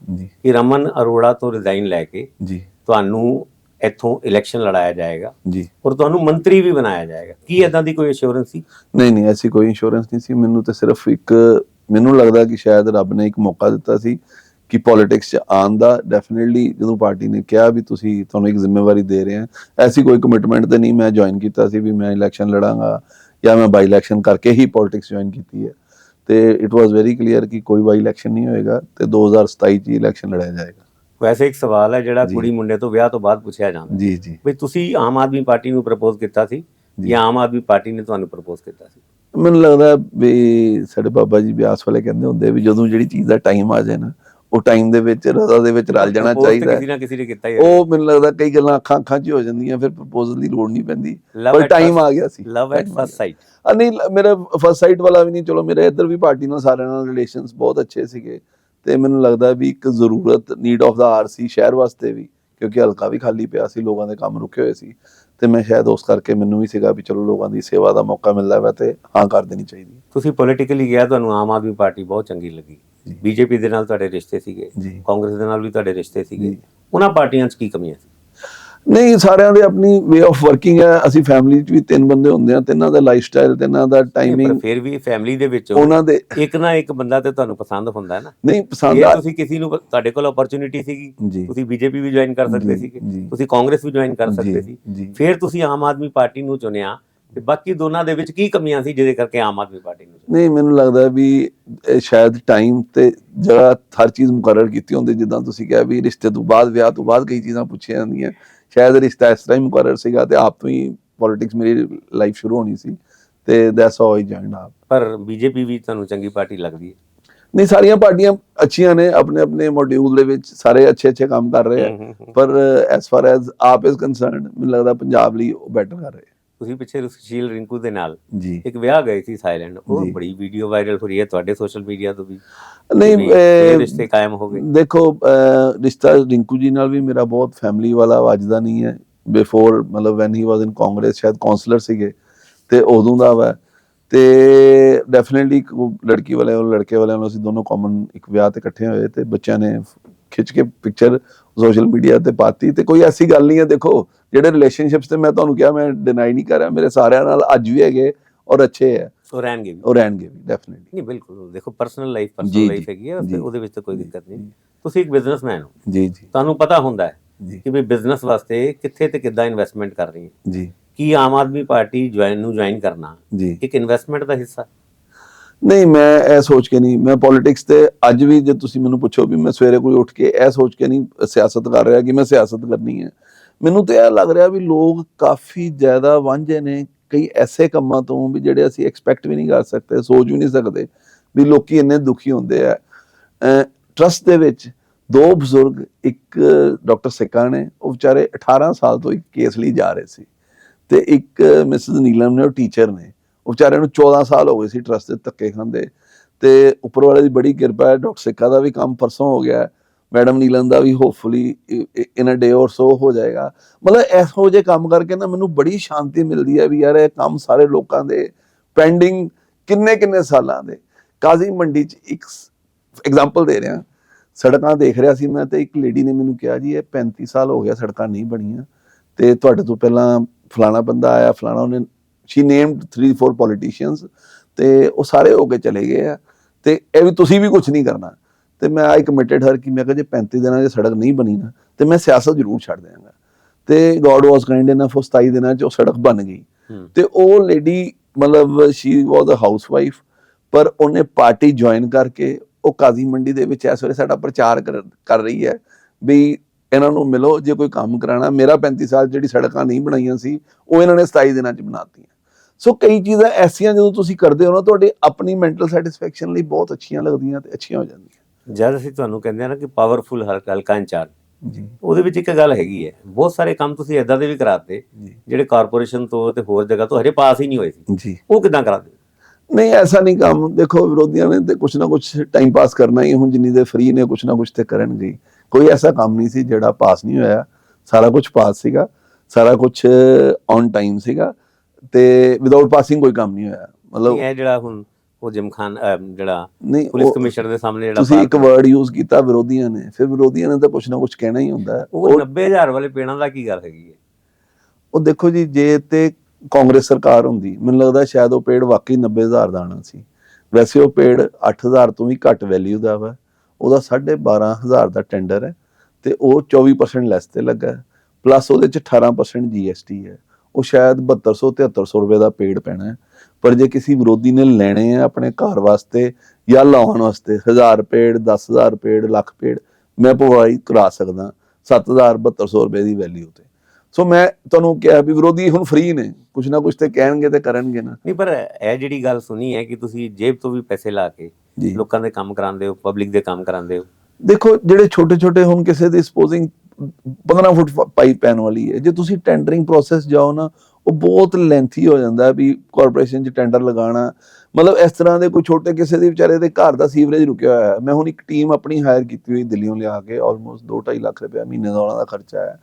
Speaker 1: ਕਿ ਰਮਨ ਅਰੋੜਾ ਤੋਂ ਰਿਜ਼ਾਈਨ ਲੈ ਕੇ
Speaker 2: ਜੀ।
Speaker 1: ਤੁਹਾਨੂੰ ਇੱਥੋਂ ਇਲੈਕਸ਼ਨ ਲੜਾਇਆ ਜਾਏਗਾ।
Speaker 2: ਜੀ।
Speaker 1: ਔਰ ਤੁਹਾਨੂੰ ਮੰਤਰੀ ਵੀ ਬਣਾਇਆ ਜਾਏਗਾ। ਕੀ ਇਦਾਂ ਦੀ ਕੋਈ ਐਸ਼ੋਰੈਂਸ ਸੀ?
Speaker 2: ਨਹੀਂ ਨਹੀਂ ਐਸੀ ਕੋਈ ਇੰਸ਼ੋਰੈਂਸ ਨਹੀਂ ਸੀ। ਮੈਨੂੰ ਤਾਂ ਸਿਰਫ ਇੱਕ ਮੈਨੂੰ ਲੱਗਦਾ ਕਿ ਸ਼ਾਇਦ ਰੱਬ ਨੇ ਇੱਕ ਮੌਕਾ ਦਿੱਤਾ ਸੀ ਕਿ ਪੋਲਿਟਿਕਸ 'ਚ ਆਉਣ ਦਾ। ਡੈਫੀਨਿਟਲੀ ਜਦੋਂ ਪਾਰਟੀ ਨੇ ਕਿਹਾ ਵੀ ਤੁਸੀਂ ਤੁਹਾਨੂੰ ਇੱਕ ਜ਼ਿੰਮੇਵਾਰੀ ਦੇ ਰਹੇ ਹਾਂ ਐਸੀ ਕੋਈ ਕਮਿਟਮੈਂਟ ਤੇ ਨਹੀਂ ਮੈਂ ਜੁਆਇਨ ਕੀਤਾ ਸੀ ਵੀ ਮੈਂ ਇਲੈਕਸ਼ਨ ਲੜਾਂਗਾ। ਜਾਂ ਮੈਂ ਬਾਈ ਇਲੈਕਸ਼ਨ ਕਰਕੇ ਹੀ ਪੋਲਿਟਿਕਸ ਜੁਆਇਨ ਕੀਤੀ ਹੈ। ਤੇ ਇਟ ਵਾਸ ਵੈਰੀ ਕਲੀਅਰ ਕਿ ਕੋਈ ਬਾਈ ਇਲੈਕਸ਼ਨ ਨਹੀਂ ਹੋਏਗਾ ਤੇ 2027 'ਚ ਇਲੈਕਸ਼ਨ ਲੜਿਆ ਜਾਏਗਾ।
Speaker 1: ਵੈਸੇ ਇੱਕ ਸਵਾਲ ਹੈ ਜਿਹੜਾ। ਕੁੜੀ ਮੁੰਡੇ ਤੋਂ ਵਿਆਹ ਤੋਂ ਬਾਅਦ ਪੁੱਛਿਆ ਜਾਂਦਾ
Speaker 2: ਜੀ ਜੀ।
Speaker 1: ਵੀ ਤੁਸੀਂ ਆਮ ਆਦਮੀ ਪਾਰਟੀ ਨੂੰ ਪ੍ਰਪੋਜ਼ ਕੀਤਾ ਸੀ ਜਾਂ। ਆਮ ਆਦਮੀ ਪਾਰਟੀ ਨੇ ਤੁਹਾਨੂੰ ਪ੍ਰਪੋਜ਼ ਕੀਤਾ ਸੀ?
Speaker 2: ਮੈਨੂੰ ਲੱਗਦਾ ਵੀ ਸਾਡੇ ਬਾਬਾ ਜੀ ਵਿਆਸ ਵਾਲੇ ਕਹਿੰਦੇ ਹੁੰਦੇ ਵੀ ਜਦੋਂ ਜਿਹੜੀ ਚੀਜ਼ ਦਾ ਟਾਈਮ ਆ ਜਾਏ ਨਾ ਉਹ ਟਾਈਮ ਦੇ ਵਿੱਚ ਰਜ਼ਾ ਦੇ ਵਿੱਚ ਰਲ ਜਾਣਾ ਚਾਹੀਦਾ
Speaker 1: ਕਿਸੇ ਨਾ ਕਿਸੇ ਨੇ ਕੀਤਾ ਹੀ
Speaker 2: ਉਹ ਮੈਨੂੰ ਲੱਗਦਾ ਕਈ ਗੱਲਾਂ ਅੱਖਾਂ ਅੱਖਾਂ 'ਚ ਹੀ ਜਾਂਦੀਆਂ ਫਿਰ ਪ੍ਰਪੋਜ਼ਲ ਦੀ ਲੋੜ ਨਹੀਂ ਪੈਂਦੀ। ਪਰ ਟਾਈਮ ਆ ਗਿਆ ਸੀ।
Speaker 1: ਲਵ ਐਟ ਫਸਟ ਸਾਈਟ
Speaker 2: ਨਹੀਂ ਮੇਰਾ ਫਸਟ ਸਾਈਟ ਵਾਲਾ ਵੀ ਨਹੀਂ ਚਲੋ ਮੇਰੇ ਇੱਧਰ ਵੀ ਪਾਰਟੀ ਨਾਲ ਸਾਰਿਆਂ ਨਾਲ ਰਿਲੇਸ਼ਨਸ ਬਹੁਤ ਅੱਛੇ ਸੀਗੇ। ਤੇ ਮੈਨੂੰ ਲੱਗਦਾ ਵੀ ਇੱਕ ਜ਼ਰੂਰਤ ਨੀਡ ਆਫ ਦਾ ਆਰ ਸੀ ਸ਼ਹਿਰ ਵਾਸਤੇ ਵੀ ਕਿਉਂਕਿ ਹਲਕਾ ਵੀ ਖਾਲੀ ਪਿਆ ਸੀ ਲੋਕਾਂ ਦੇ ਕੰਮ ਰੁਕੇ ਹੋਏ ਸੀ। ਤੇ ਮੈਂ ਸ਼ਾਇਦ ਉਸ ਕਰਕੇ ਮੈਨੂੰ ਵੀ ਸੀਗਾ ਵੀ ਚਲੋ ਲੋਕਾਂ ਦੀ ਸੇਵਾ ਦਾ ਮੌਕਾ ਮਿਲਦਾ ਵਾ ਤੇ ਹਾਂ ਕਰ ਦੇਣੀ ਚਾਹੀਦੀ
Speaker 1: ਤੁਸੀਂ ਪੋਲੀਟੀਕਲੀ ਗਿਆ ਤੁਹਾਨੂੰ ਆਮ ਆਦਮੀ ਪਾਰਟੀ ਬਹੁਤ ਚੰਗੀ ਲੱਗੀ। ਬੀਜੇਪੀ ਦੇ ਨਾਲ ਤੁਹਾਡੇ ਰਿਸ਼ਤੇ ਸੀਗੇ? ਕਾਂਗਰਸ ਦੇ ਨਾਲ ਵੀ ਤੁਹਾਡੇ ਰਿਸ਼ਤੇ ਸੀਗੇ? ਉਹਨਾਂ ਪਾਰਟੀਆਂ 'ਚ ਕੀ ਕਮੀਆਂ ਸੀ?
Speaker 2: ਨਹੀਂ ਸਾਰਿਆਂ ਦੇ ਆਪਣੀ ਵੇ ਆਫ ਵਰਕਿੰਗ ਹੈ। ਅਸੀਂ ਫੈਮਿਲੀ 'ਚ ਵੀ ਤਿੰਨ ਬੰਦੇ ਹੁੰਦੇ ਆ ਤਿੰਨਾਂ ਦਾ ਲਾਈਫ ਸਟਾਈਲ ਤਿੰਨਾਂ ਦਾ
Speaker 1: ਪਰ ਫਿਰ ਵੀ ਫੈਮਿਲੀ ਦੇ ਵਿੱਚ
Speaker 2: ਉਹਨਾਂ ਦੇ
Speaker 1: ਇੱਕ ਨਾ ਇੱਕ ਬੰਦਾ ਤੇ ਤੁਹਾਨੂੰ ਪਸੰਦ ਹੁੰਦਾ ਹੈ ਨਾ?
Speaker 2: ਨਹੀਂ ਪਸੰਦ ਆ
Speaker 1: ਤੁਸੀਂ ਕਿਸੇ ਨੂੰ ਤੁਹਾਡੇ ਕੋਲ ਓਪਰਚੁਨਿਟੀ ਸੀਗੀ ਤੁਸੀਂ ਬੀਜੇਪੀ ਵੀ ਜੁਆਇਨ ਕਰ ਸਕਦੇ ਸੀਗੇ। ਤੁਸੀਂ ਕਾਂਗਰਸ ਵੀ ਜੁਆਇਨ ਕਰ ਸਕਦੇ ਸੀ। ਫਿਰ ਤੁਸੀਂ ਆਮ ਆਦਮੀ ਪਾਰਟੀ ਨੂੰ ਚੁਣਿਆ। ਤੇ ਬਾਕੀ ਦੋਨਾਂ ਦੇ ਵਿੱਚ ਕੀ ਕਮੀਆਂ ਸੀ ਜਿਹਦੇ ਕਰਕੇ ਆਮ ਆਦਮੀ ਪਾਰਟੀ ਨੂੰ?
Speaker 2: ਨਹੀਂ ਮੈਨੂੰ ਲੱਗਦਾ ਵੀ ਸ਼ਾਇਦ ਟਾਈਮ ਤੇ ਜਗ੍ਹਾ ਹਰ ਚੀਜ਼ ਮੁਕਰਰ ਕੀਤੀ ਹੁੰਦੀ ਜਿੱਦਾਂ ਤੁਸੀਂ ਕਿਹਾ ਵੀ ਰਿਸ਼ਤੇ ਤੋਂ ਬਾਅਦ ਵਿਆਹ ਤੋਂ ਬਾਅਦ ਕਈ ਚੀਜ਼ਾਂ ਪੁੱਛੀਆਂ ਜਾਂਦੀਆਂ ਸ਼ਾਇਦ ਰਿਸ਼ਤਾ ਇਸ ਤਰ੍ਹਾਂ ਹੀ ਮੁਕਰਰ ਸੀਗਾ ਤੇ ਆਪ ਤੋਂ ਹੀ ਪੋਲਿਟਿਕਸ ਮੇਰੀ ਲਾਈਫ ਸ਼ੁਰੂ ਹੋਣੀ ਸੀ ਤੇ ਦੈਟਸ ਹਾਊ ਆਈ ਜੁਆਇਨਡ ਆਪ
Speaker 1: ਪਰ ਬੀਜੇਪੀ ਵੀ ਤੁਹਾਨੂੰ ਚੰਗੀ ਪਾਰਟੀ ਲੱਗਦੀ ਹੈ
Speaker 2: ਨਹੀਂ ਸਾਰੀਆਂ ਪਾਰਟੀਆਂ ਅੱਛੀਆਂ ਨੇ ਆਪਣੇ ਆਪਣੇ ਮੋਡਿਊਲ ਦੇ ਵਿੱਚ ਸਾਰੇ ਅੱਛੇ ਅੱਛੇ ਕੰਮ ਕਰ ਰਹੇ ਆ। ਪਰ as far as AAP is concerned ਮੈਨੂੰ ਲੱਗਦਾ ਪੰਜਾਬ ਲਈ ਉਹ ਬੈਟਰ ਕਰ ਰਹੇ
Speaker 1: ਤੁਸੀਂ ਪਿੱਛੇ ਸੁਸ਼ੀਲ ਰਿੰਕੂ ਦੇ ਨਾਲ
Speaker 2: ਜੀ।
Speaker 1: ਇੱਕ ਵਿਆਹ ਗਏ ਸੀ ਥਾਈਲੈਂਡ ਉਹ। ਬੜੀ ਵੀਡੀਓ ਵਾਇਰਲ ਹੋ ਰਹੀ ਹੈ ਤੁਹਾਡੇ ਸੋਸ਼ਲ ਮੀਡੀਆ ਤੋਂ ਵੀ।
Speaker 2: ਨਹੀਂ
Speaker 1: ਰਿਸ਼ਤੇ ਕਾਇਮ ਹੋ ਗਏ?
Speaker 2: ਦੇਖੋ ਰਿਸ਼ਤਾ ਰਿੰਕੂ ਜੀ ਨਾਲ ਵੀ ਮੇਰਾ ਬਹੁਤ ਫੈਮਿਲੀ ਵਾਲਾ ਅੱਜ ਦਾ ਨਹੀਂ ਹੈ। ਬਿਫੋਰ ਮਤਲਬ ਵੈਨ ਹੀ ਵਾਸ ਇਨ ਕਾਂਗਰਸ ਸ਼ਾਇਦ ਕਾਉਂਸਲਰ ਸੀਗੇ ਤੇ ਉਦੋਂ ਦਾ ਵਾ। ਤੇ ਡੈਫੀਨਿਟਲੀ ਲੜਕੀ ਵਾਲੇ ਔਰ ਲੜਕੇ ਵਾਲਿਆਂ ਨੂੰ ਅਸੀਂ ਦੋਨੋਂ ਕਾਮਨ ਇੱਕ ਵਿਆਹ ਤੇ ਇਕੱਠੇ ਹੋਏ ਤੇ ਬੱਚਿਆਂ ਨੇ ਖਿੱਚ ਕੇ ਪਿਕਚਰ ਸੋਸ਼ਲ ਮੀਡੀਆ ਤੇ ਪਾਤੀ ਤੇ ਕੋਈ ਐਸੀ ਗੱਲ ਨਹੀਂ ਹੈ ਦੇਖੋ ਜਿਹੜੇ ਰਿਲੇਸ਼ਨਸ਼ਿਪਸ ਤੇ ਮੈਂ ਤੁਹਾਨੂੰ ਕਿਹਾ ਮੈਂ ਡਿਨਾਈ ਨਹੀਂ ਕਰ ਰਿਹਾ ਮੇਰੇ ਸਾਰਿਆਂ ਨਾਲ ਅੱਜ ਵੀ ਹੈਗੇ ਔਰ ਅੱਛੇ ਹੈ।
Speaker 1: ਉਹ ਰਹਿਣਗੇ ਵੀ।
Speaker 2: ਉਹ ਰਹਿਣਗੇ ਵੀ ਡੈਫੀਨਿਟਲੀ
Speaker 1: ਨਹੀਂ ਬਿਲਕੁਲ ਦੇਖੋ ਪਰਸਨਲ ਲਾਈਫ ਪਰਸਨਲ ਲਾਈਫ ਹੈਗੀ ਹੈ। ਉਹਦੇ ਵਿੱਚ ਤਾਂ ਕੋਈ ਦਿੱਕਤ ਨਹੀਂ। ਤੁਸੀਂ ਇੱਕ ਬਿਜ਼ਨਸਮੈਨ ਹੋ।
Speaker 2: ਜੀ ਜੀ।
Speaker 1: ਤੁਹਾਨੂੰ ਪਤਾ ਹੁੰਦਾ ਹੈ ਕਿ ਵੀ ਬਿਜ਼ਨਸ ਵਾਸਤੇ ਕਿੱਥੇ ਤੇ ਕਿੱਦਾਂ ਇਨਵੈਸਟਮੈਂਟ ਕਰਨੀ ਹੈ।
Speaker 2: ਜੀ।
Speaker 1: ਕੀ ਆਮ ਆਦਮੀ ਪਾਰਟੀ ਜੁਆਇਨ ਨੂੰ ਜੁਆਇਨ ਕਰਨਾ। ਇੱਕ ਇਨਵੈਸਟਮੈਂਟ ਦਾ ਹਿੱਸਾ।
Speaker 2: ਨਹੀਂ, ਮੈਂ ਇਹ ਸੋਚ ਕੇ ਨਹੀਂ, ਮੈਂ ਪੋਲਿਟਿਕਸ ਤੇ ਅੱਜ ਵੀ ਜੇ ਤੁਸੀਂ ਮੈਨੂੰ ਪੁੱਛੋ ਵੀ ਮੈਂ ਸਵੇਰੇ ਕੋਈ ਉੱਠ ਕੇ ਇਹ ਸੋਚ ਕੇ ਨਹੀਂ ਸਿਆਸਤ ਕਰ ਰਿਹਾ ਕਿ ਮੈਂ ਸਿਆਸਤ ਕਰਨੀ ਹੈ। ਮੈਨੂੰ ਤੇ ਇਹ ਲੱਗ ਰਿਹਾ ਵੀ ਲੋਕ ਕਾਫੀ ਜ਼ਿਆਦਾ ਵਾਂਝੇ ਨੇ ਕਈ ਐਸੇ ਕੰਮਾਂ ਤੋਂ ਵੀ ਜਿਹੜੇ ਅਸੀਂ ਐਕਸਪੈਕਟ ਵੀ ਨਹੀਂ ਕਰ ਸਕਦੇ, ਸੋਚ ਵੀ ਨਹੀਂ ਸਕਦੇ ਵੀ ਲੋਕੀ ਇੰਨੇ ਦੁਖੀ ਹੁੰਦੇ ਆ। ਟਰਸਟ ਦੇ ਵਿੱਚ ਦੋ ਬਜ਼ੁਰਗ, ਇੱਕ ਡਾਕਟਰ ਸਿੱਕਾ ਨੇ, ਉਹ ਵਿਚਾਰੇ 18 ਸਾਲ ਤੋਂ ਇੱਕ ਕੇਸ ਲਈ ਜਾ ਰਹੇ ਸੀ ਤੇ ਇੱਕ ਮਿਸਿਸ ਨੀਲਮ ਨੇ, ਉਹ ਟੀਚਰ ਨੇ। ਉਹ ਵਿਚਾਰਿਆਂ ਨੂੰ 14 ਸਾਲ ਹੋ ਗਏ ਸੀ ਟਰਸਟ ਦੇ ਧੱਕੇ ਖਾਂਦੇ। ਤੇ ਉੱਪਰ ਵਾਲੇ ਦੀ ਬੜੀ ਕਿਰਪਾ ਹੈ, ਡਾਕਟਰ ਸਿੱਕਾ ਦਾ ਵੀ ਕੰਮ ਪਰਸੋਂ ਹੋ ਗਿਆ ਮੈਡਮ ਨੀਲਨ ਦਾ ਵੀ hopefully in a day or so ਹੋ ਜਾਏਗਾ। ਮਤਲਬ ਇਹੋ ਜਿਹੇ ਕੰਮ ਕਰਕੇ ਨਾ ਮੈਨੂੰ ਬੜੀ ਸ਼ਾਂਤੀ ਮਿਲਦੀ ਹੈ ਵੀ ਯਾਰ ਇਹ ਕੰਮ ਸਾਰੇ ਲੋਕਾਂ ਦੇ ਪੈਂਡਿੰਗ ਕਿੰਨੇ ਕਿੰਨੇ ਸਾਲਾਂ ਦੇ। ਕਾਜ਼ੀ ਮੰਡੀ ਚ ਇੱਕ ਐਗਜ਼ਾਮਪਲ ਦੇ ਰਿਹਾ। ਸੜਕਾਂ ਦੇਖ ਰਿਹਾ ਸੀ ਮੈਂ ਤੇ ਇੱਕ ਲੇਡੀ ਨੇ ਮੈਨੂੰ ਕਿਹਾ ਜੀ, ਇਹ 35 ਸਾਲ ਹੋ ਗਿਆ ਸੜਕਾਂ ਨਹੀਂ ਬਣੀਆਂ। ਤੇ ਤੁਹਾਡੇ ਤੋਂ ਪਹਿਲਾਂ ਫਲਾਣਾ ਬੰਦਾ ਆਇਆ, ਫਲਾਣਾ ਉਹਨੇ ਸ਼ੀ ਨੇਮਡ 3 4 ਪੋਲੀਟੀਸ਼ੀਅਨਸ ਤੇ ਉਹ ਸਾਰੇ ਹੋ ਕੇ ਚਲੇ ਗਏ ਆ। ਤੇ ਇਹ ਵੀ ਤੁਸੀਂ ਵੀ ਕੁਝ ਨਹੀਂ ਕਰਨਾ। ਤੇ ਮੈਂ ਆਈ ਕਮਿਟਡ ਹਰ ਕਿ ਮੈਂ ਕਿਹਾ ਜੇ 35 ਦਿਨਾਂ 'ਚ ਸੜਕ ਨਹੀਂ ਬਣੀ ਨਾ ਤੇ ਮੈਂ ਸਿਆਸਤ ਜ਼ਰੂਰ ਛੱਡ ਦਿਆਂਗਾ। ਤੇ ਗੋਡ ਵਾਸ ਕਾਈਂਡ ਇਨਫ ਉਹ 27 ਦਿਨਾਂ 'ਚ ਉਹ ਸੜਕ ਬਣ ਗਈ। ਤੇ ਉਹ ਲੇਡੀ ਮਤਲਬ ਸ਼ੀ ਵਾਸ ਅ ਹਾਊਸਵਾਈਫ ਪਰ ਉਹਨੇ ਪਾਰਟੀ ਜੁਆਇਨ ਕਰਕੇ ਉਹ ਕਾਜ਼ੀ ਮੰਡੀ ਦੇ ਵਿੱਚ ਇਸ ਵੇਲੇ ਸਾਡਾ ਪ੍ਰਚਾਰ ਕਰ ਕਰ ਰਹੀ ਹੈ ਵੀ ਇਹਨਾਂ ਨੂੰ ਮਿਲੋ ਜੇ ਕੋਈ ਕੰਮ ਕਰਾਣਾ ਮੇਰਾ 35 ਸਾਲ ਜਿਹੜੀ ਸੜਕਾਂ ਨਹੀਂ ਬਣਾਈਆਂ ਸੀ ਉਹ ਇਹਨਾਂ ਨੇ 27 ਦਿਨਾਂ 'ਚ ਬਣਾਤੀਆਂ। ਸੋ ਕਈ ਚੀਜ਼ਾਂ ਐਸੀਆਂ ਜਦੋਂ ਤੁਸੀਂ ਕਰਦੇ ਹੋ ਨਾ ਤੁਹਾਡੀ ਆਪਣੀ ਮੈਂਟਲ ਸੈਟੀਸਫੈਕਸ਼ਨ ਲਈ ਬਹੁਤ ਅੱਛੀਆਂ ਲੱਗਦੀਆਂ ਤੇ ਅੱਛੀਆਂ ਹੋ ਜਾਂਦੀਆਂ।
Speaker 1: ਜਦ ਅਸੀਂ ਤੁਹਾਨੂੰ ਕਹਿੰਦੇ ਆ ਨਾ ਕਿ ਪਾਵਰਫੁਲ ਹਲਕਾ ਇੰਚਾਰਜ
Speaker 2: ਜੀ।
Speaker 1: ਉਹਦੇ ਵਿੱਚ ਇੱਕ ਗੱਲ ਹੈਗੀ ਹੈ। ਬਹੁਤ ਸਾਰੇ ਕੰਮ ਤੁਸੀਂ ਇਦਾਂ ਦੇ ਵੀ ਕਰਾਤੇ ਜਿਹੜੇ ਕਾਰਪੋਰੇਸ਼ਨ ਤੋਂ ਤੇ ਹੋਰ ਜਗ੍ਹਾ ਤੋਂ ਹਰੇ ਪਾਸ ਹੀ ਨਹੀਂ ਹੋਏ ਸੀ।
Speaker 2: ਜੀ।
Speaker 1: ਉਹ ਕਿਦਾਂ ਕਰਾਤੇ?
Speaker 2: ਨਹੀਂ ਐਸਾ ਨਹੀਂ ਕੰਮ। ਦੇਖੋ ਵਿਰੋਧੀਆਂ ਨੇ ਤੇ ਕੁਛ ਨਾ ਕੁਛ ਟਾਈਮ ਪਾਸ ਕਰਨਾ ਹੀ ਹੁਣ ਜਿੰਨੀ ਦੇ ਫ੍ਰੀ ਨੇ ਕੁਛ ਨਾ ਕੁਛ ਤੇ ਕਰਨਗੇ। ਕੋਈ ਐਸਾ ਕੰਮ ਨਹੀਂ ਸੀ ਜਿਹੜਾ ਪਾਸ ਨਹੀਂ ਹੋਇਆ। ਸਾਰਾ ਕੁਝ ਪਾਸ ਸੀਗਾ। ਸਾਰਾ ਕੁਝ ਔਨ ਟਾਈਮ ਸੀਗਾ। ਤੇ ਵਿਦਆਊਟ ਪਾਸਿੰਗ ਕੋਈ ਕੰਮ ਨਹੀਂ ਹੋਇਆ। ਮਤਲਬ
Speaker 1: ਇਹ ਜਿਹੜਾ ਹੁਣ ਉਹ ਜਿਮ ਖਾਨ ਅਹ, ਜਿਹੜਾ
Speaker 2: ਨਹੀਂ
Speaker 1: ਪੁਲਿਸ ਕਮਿਸ਼ਨਰ ਦੇ ਸਾਹਮਣੇ ਜਿਹੜਾ
Speaker 2: ਤੁਸੀਂ ਇੱਕ ਵਰਡ ਯੂਜ਼ ਕੀਤਾ ਵਿਰੋਧੀਆਂ ਨੇ। ਫਿਰ ਵਿਰੋਧੀਆਂ ਨੇ ਤਾਂ ਕੁਛ ਨਾ ਕੁਛ ਕਹਿਣਾ ਹੀ ਹੁੰਦਾ।
Speaker 1: ਉਹ 90000 ਵਾਲੇ ਪੇੜਾਂ ਦਾ ਕੀ ਗੱਲ ਹੈਗੀ ਹੈ?
Speaker 2: ਉਹ ਦੇਖੋ ਜੀ ਜੇ ਤੇ ਕਾਂਗਰਸ ਸਰਕਾਰ ਹੁੰਦੀ ਮੈਨੂੰ ਲੱਗਦਾ ਸ਼ਾਇਦ ਉਹ ਪੇੜ ਵਾਕਈ 90000 ਦਾ ਆਣਾ ਸੀ। ਵੈਸੇ ਉਹ ਪੇੜ 8000 ਤੋਂ ਵੀ ਘੱਟ ਵੈਲਿਊ ਦਾ ਵਾ। ਉਹਦਾ 12500 ਦਾ ਟੈਂਡਰ ਹੈ ਤੇ ਉਹ 24% ਲੈਸ ਤੇ ਲੱਗਾ ਪਲੱਸ ਉਹਦੇ ਚ 18% ਜੀਐਸਟੀ ਹੈ। ਉਹ ਸ਼ਾਇਦ 7200 7300 ਰੁਪਏ ਦਾ ਪੇੜ ਪੈਣਾ ਹੈ। ਪਰ ਜੇ ਕਿਸੇ ਵਿਰੋਧੀ ਨੇ ਲੈਣੇ ਆ ਆਪਣੇ ਘਰ ਵਾਸਤੇ ਜਾਂ ਲਾਉਣ ਵਾਸਤੇ 1000 ਪੇੜ 10000 ਪੇੜ ਲੱਖ ਪੇੜ ਮੈਂ ਪ੍ਰੋਵਾਈਡ ਕਰਾ ਸਕਦਾ 7000 7200 ਰੁਪਏ ਦੀ ਵੈਲਿਊ ਤੇ। ਸੋ ਮੈਂ ਤੁਹਾਨੂੰ ਕਿਹਾ ਵੀ ਵਿਰੋਧੀ ਹੁਣ ਫ੍ਰੀ ਨੇ ਕੁਝ ਨਾ ਕੁਝ ਤੇ ਕਹਿਣਗੇ ਤੇ ਕਰਨਗੇ ਨਾ।
Speaker 1: ਨਹੀਂ ਪਰ ਇਹ ਜਿਹੜੀ ਗੱਲ ਸੁਣੀ ਹੈ ਕਿ ਤੁਸੀਂ ਜੇਬ ਤੋਂ ਵੀ ਪੈਸੇ ਲਾ ਕੇ ਲੋਕਾਂ ਦੇ ਕੰਮ ਕਰਾਉਂਦੇ ਹੋ ਪਬਲਿਕ ਦੇ ਕੰਮ ਕਰਾਉਂਦੇ ਹੋ।
Speaker 2: ਦੇਖੋ ਜਿਹੜੇ ਛੋਟੇ ਛੋਟੇ ਹੁਣ ਕਿਸੇ ਦੀ ਸਪੋਜ਼ਿੰਗ 15 ਫੁੱਟ ਪਾਈਪ ਪੈਣ ਵਾਲੀ ਹੈ। ਜੇ ਤੁਸੀਂ ਟੈਂਡਰਿੰਗ ਪ੍ਰੋਸੈਸ ਜਾਓ ਨਾ, ਉਹ ਬਹੁਤ ਲੈਂਥੀ ਹੋ ਜਾਂਦਾ ਵੀ ਕਾਰਪੋਰੇਸ਼ਨ 'ਚ ਟੈਂਡਰ ਲਗਾਉਣਾ। ਮਤਲਬ ਇਸ ਤਰ੍ਹਾਂ ਦੇ ਕੋਈ ਛੋਟੇ ਕਿਸੇ ਦੇ ਵਿਚਾਰੇ ਦੇ ਘਰ ਦਾ ਸੀਵਰੇਜ ਰੁਕਿਆ ਹੋਇਆ ਹੈ। ਮੈਂ ਹੁਣ ਇੱਕ ਟੀਮ ਆਪਣੀ ਹਾਇਰ ਕੀਤੀ ਹੋਈ ਦਿੱਲੀੋਂ ਲਿਆ ਕੇ ਆਲਮੋਸਟ 2.5 ਲੱਖ ਰੁਪਏ ਮਹੀਨੇ ਦਾ ਉਹਨਾਂ ਦਾ ਖਰਚਾ ਹੈ।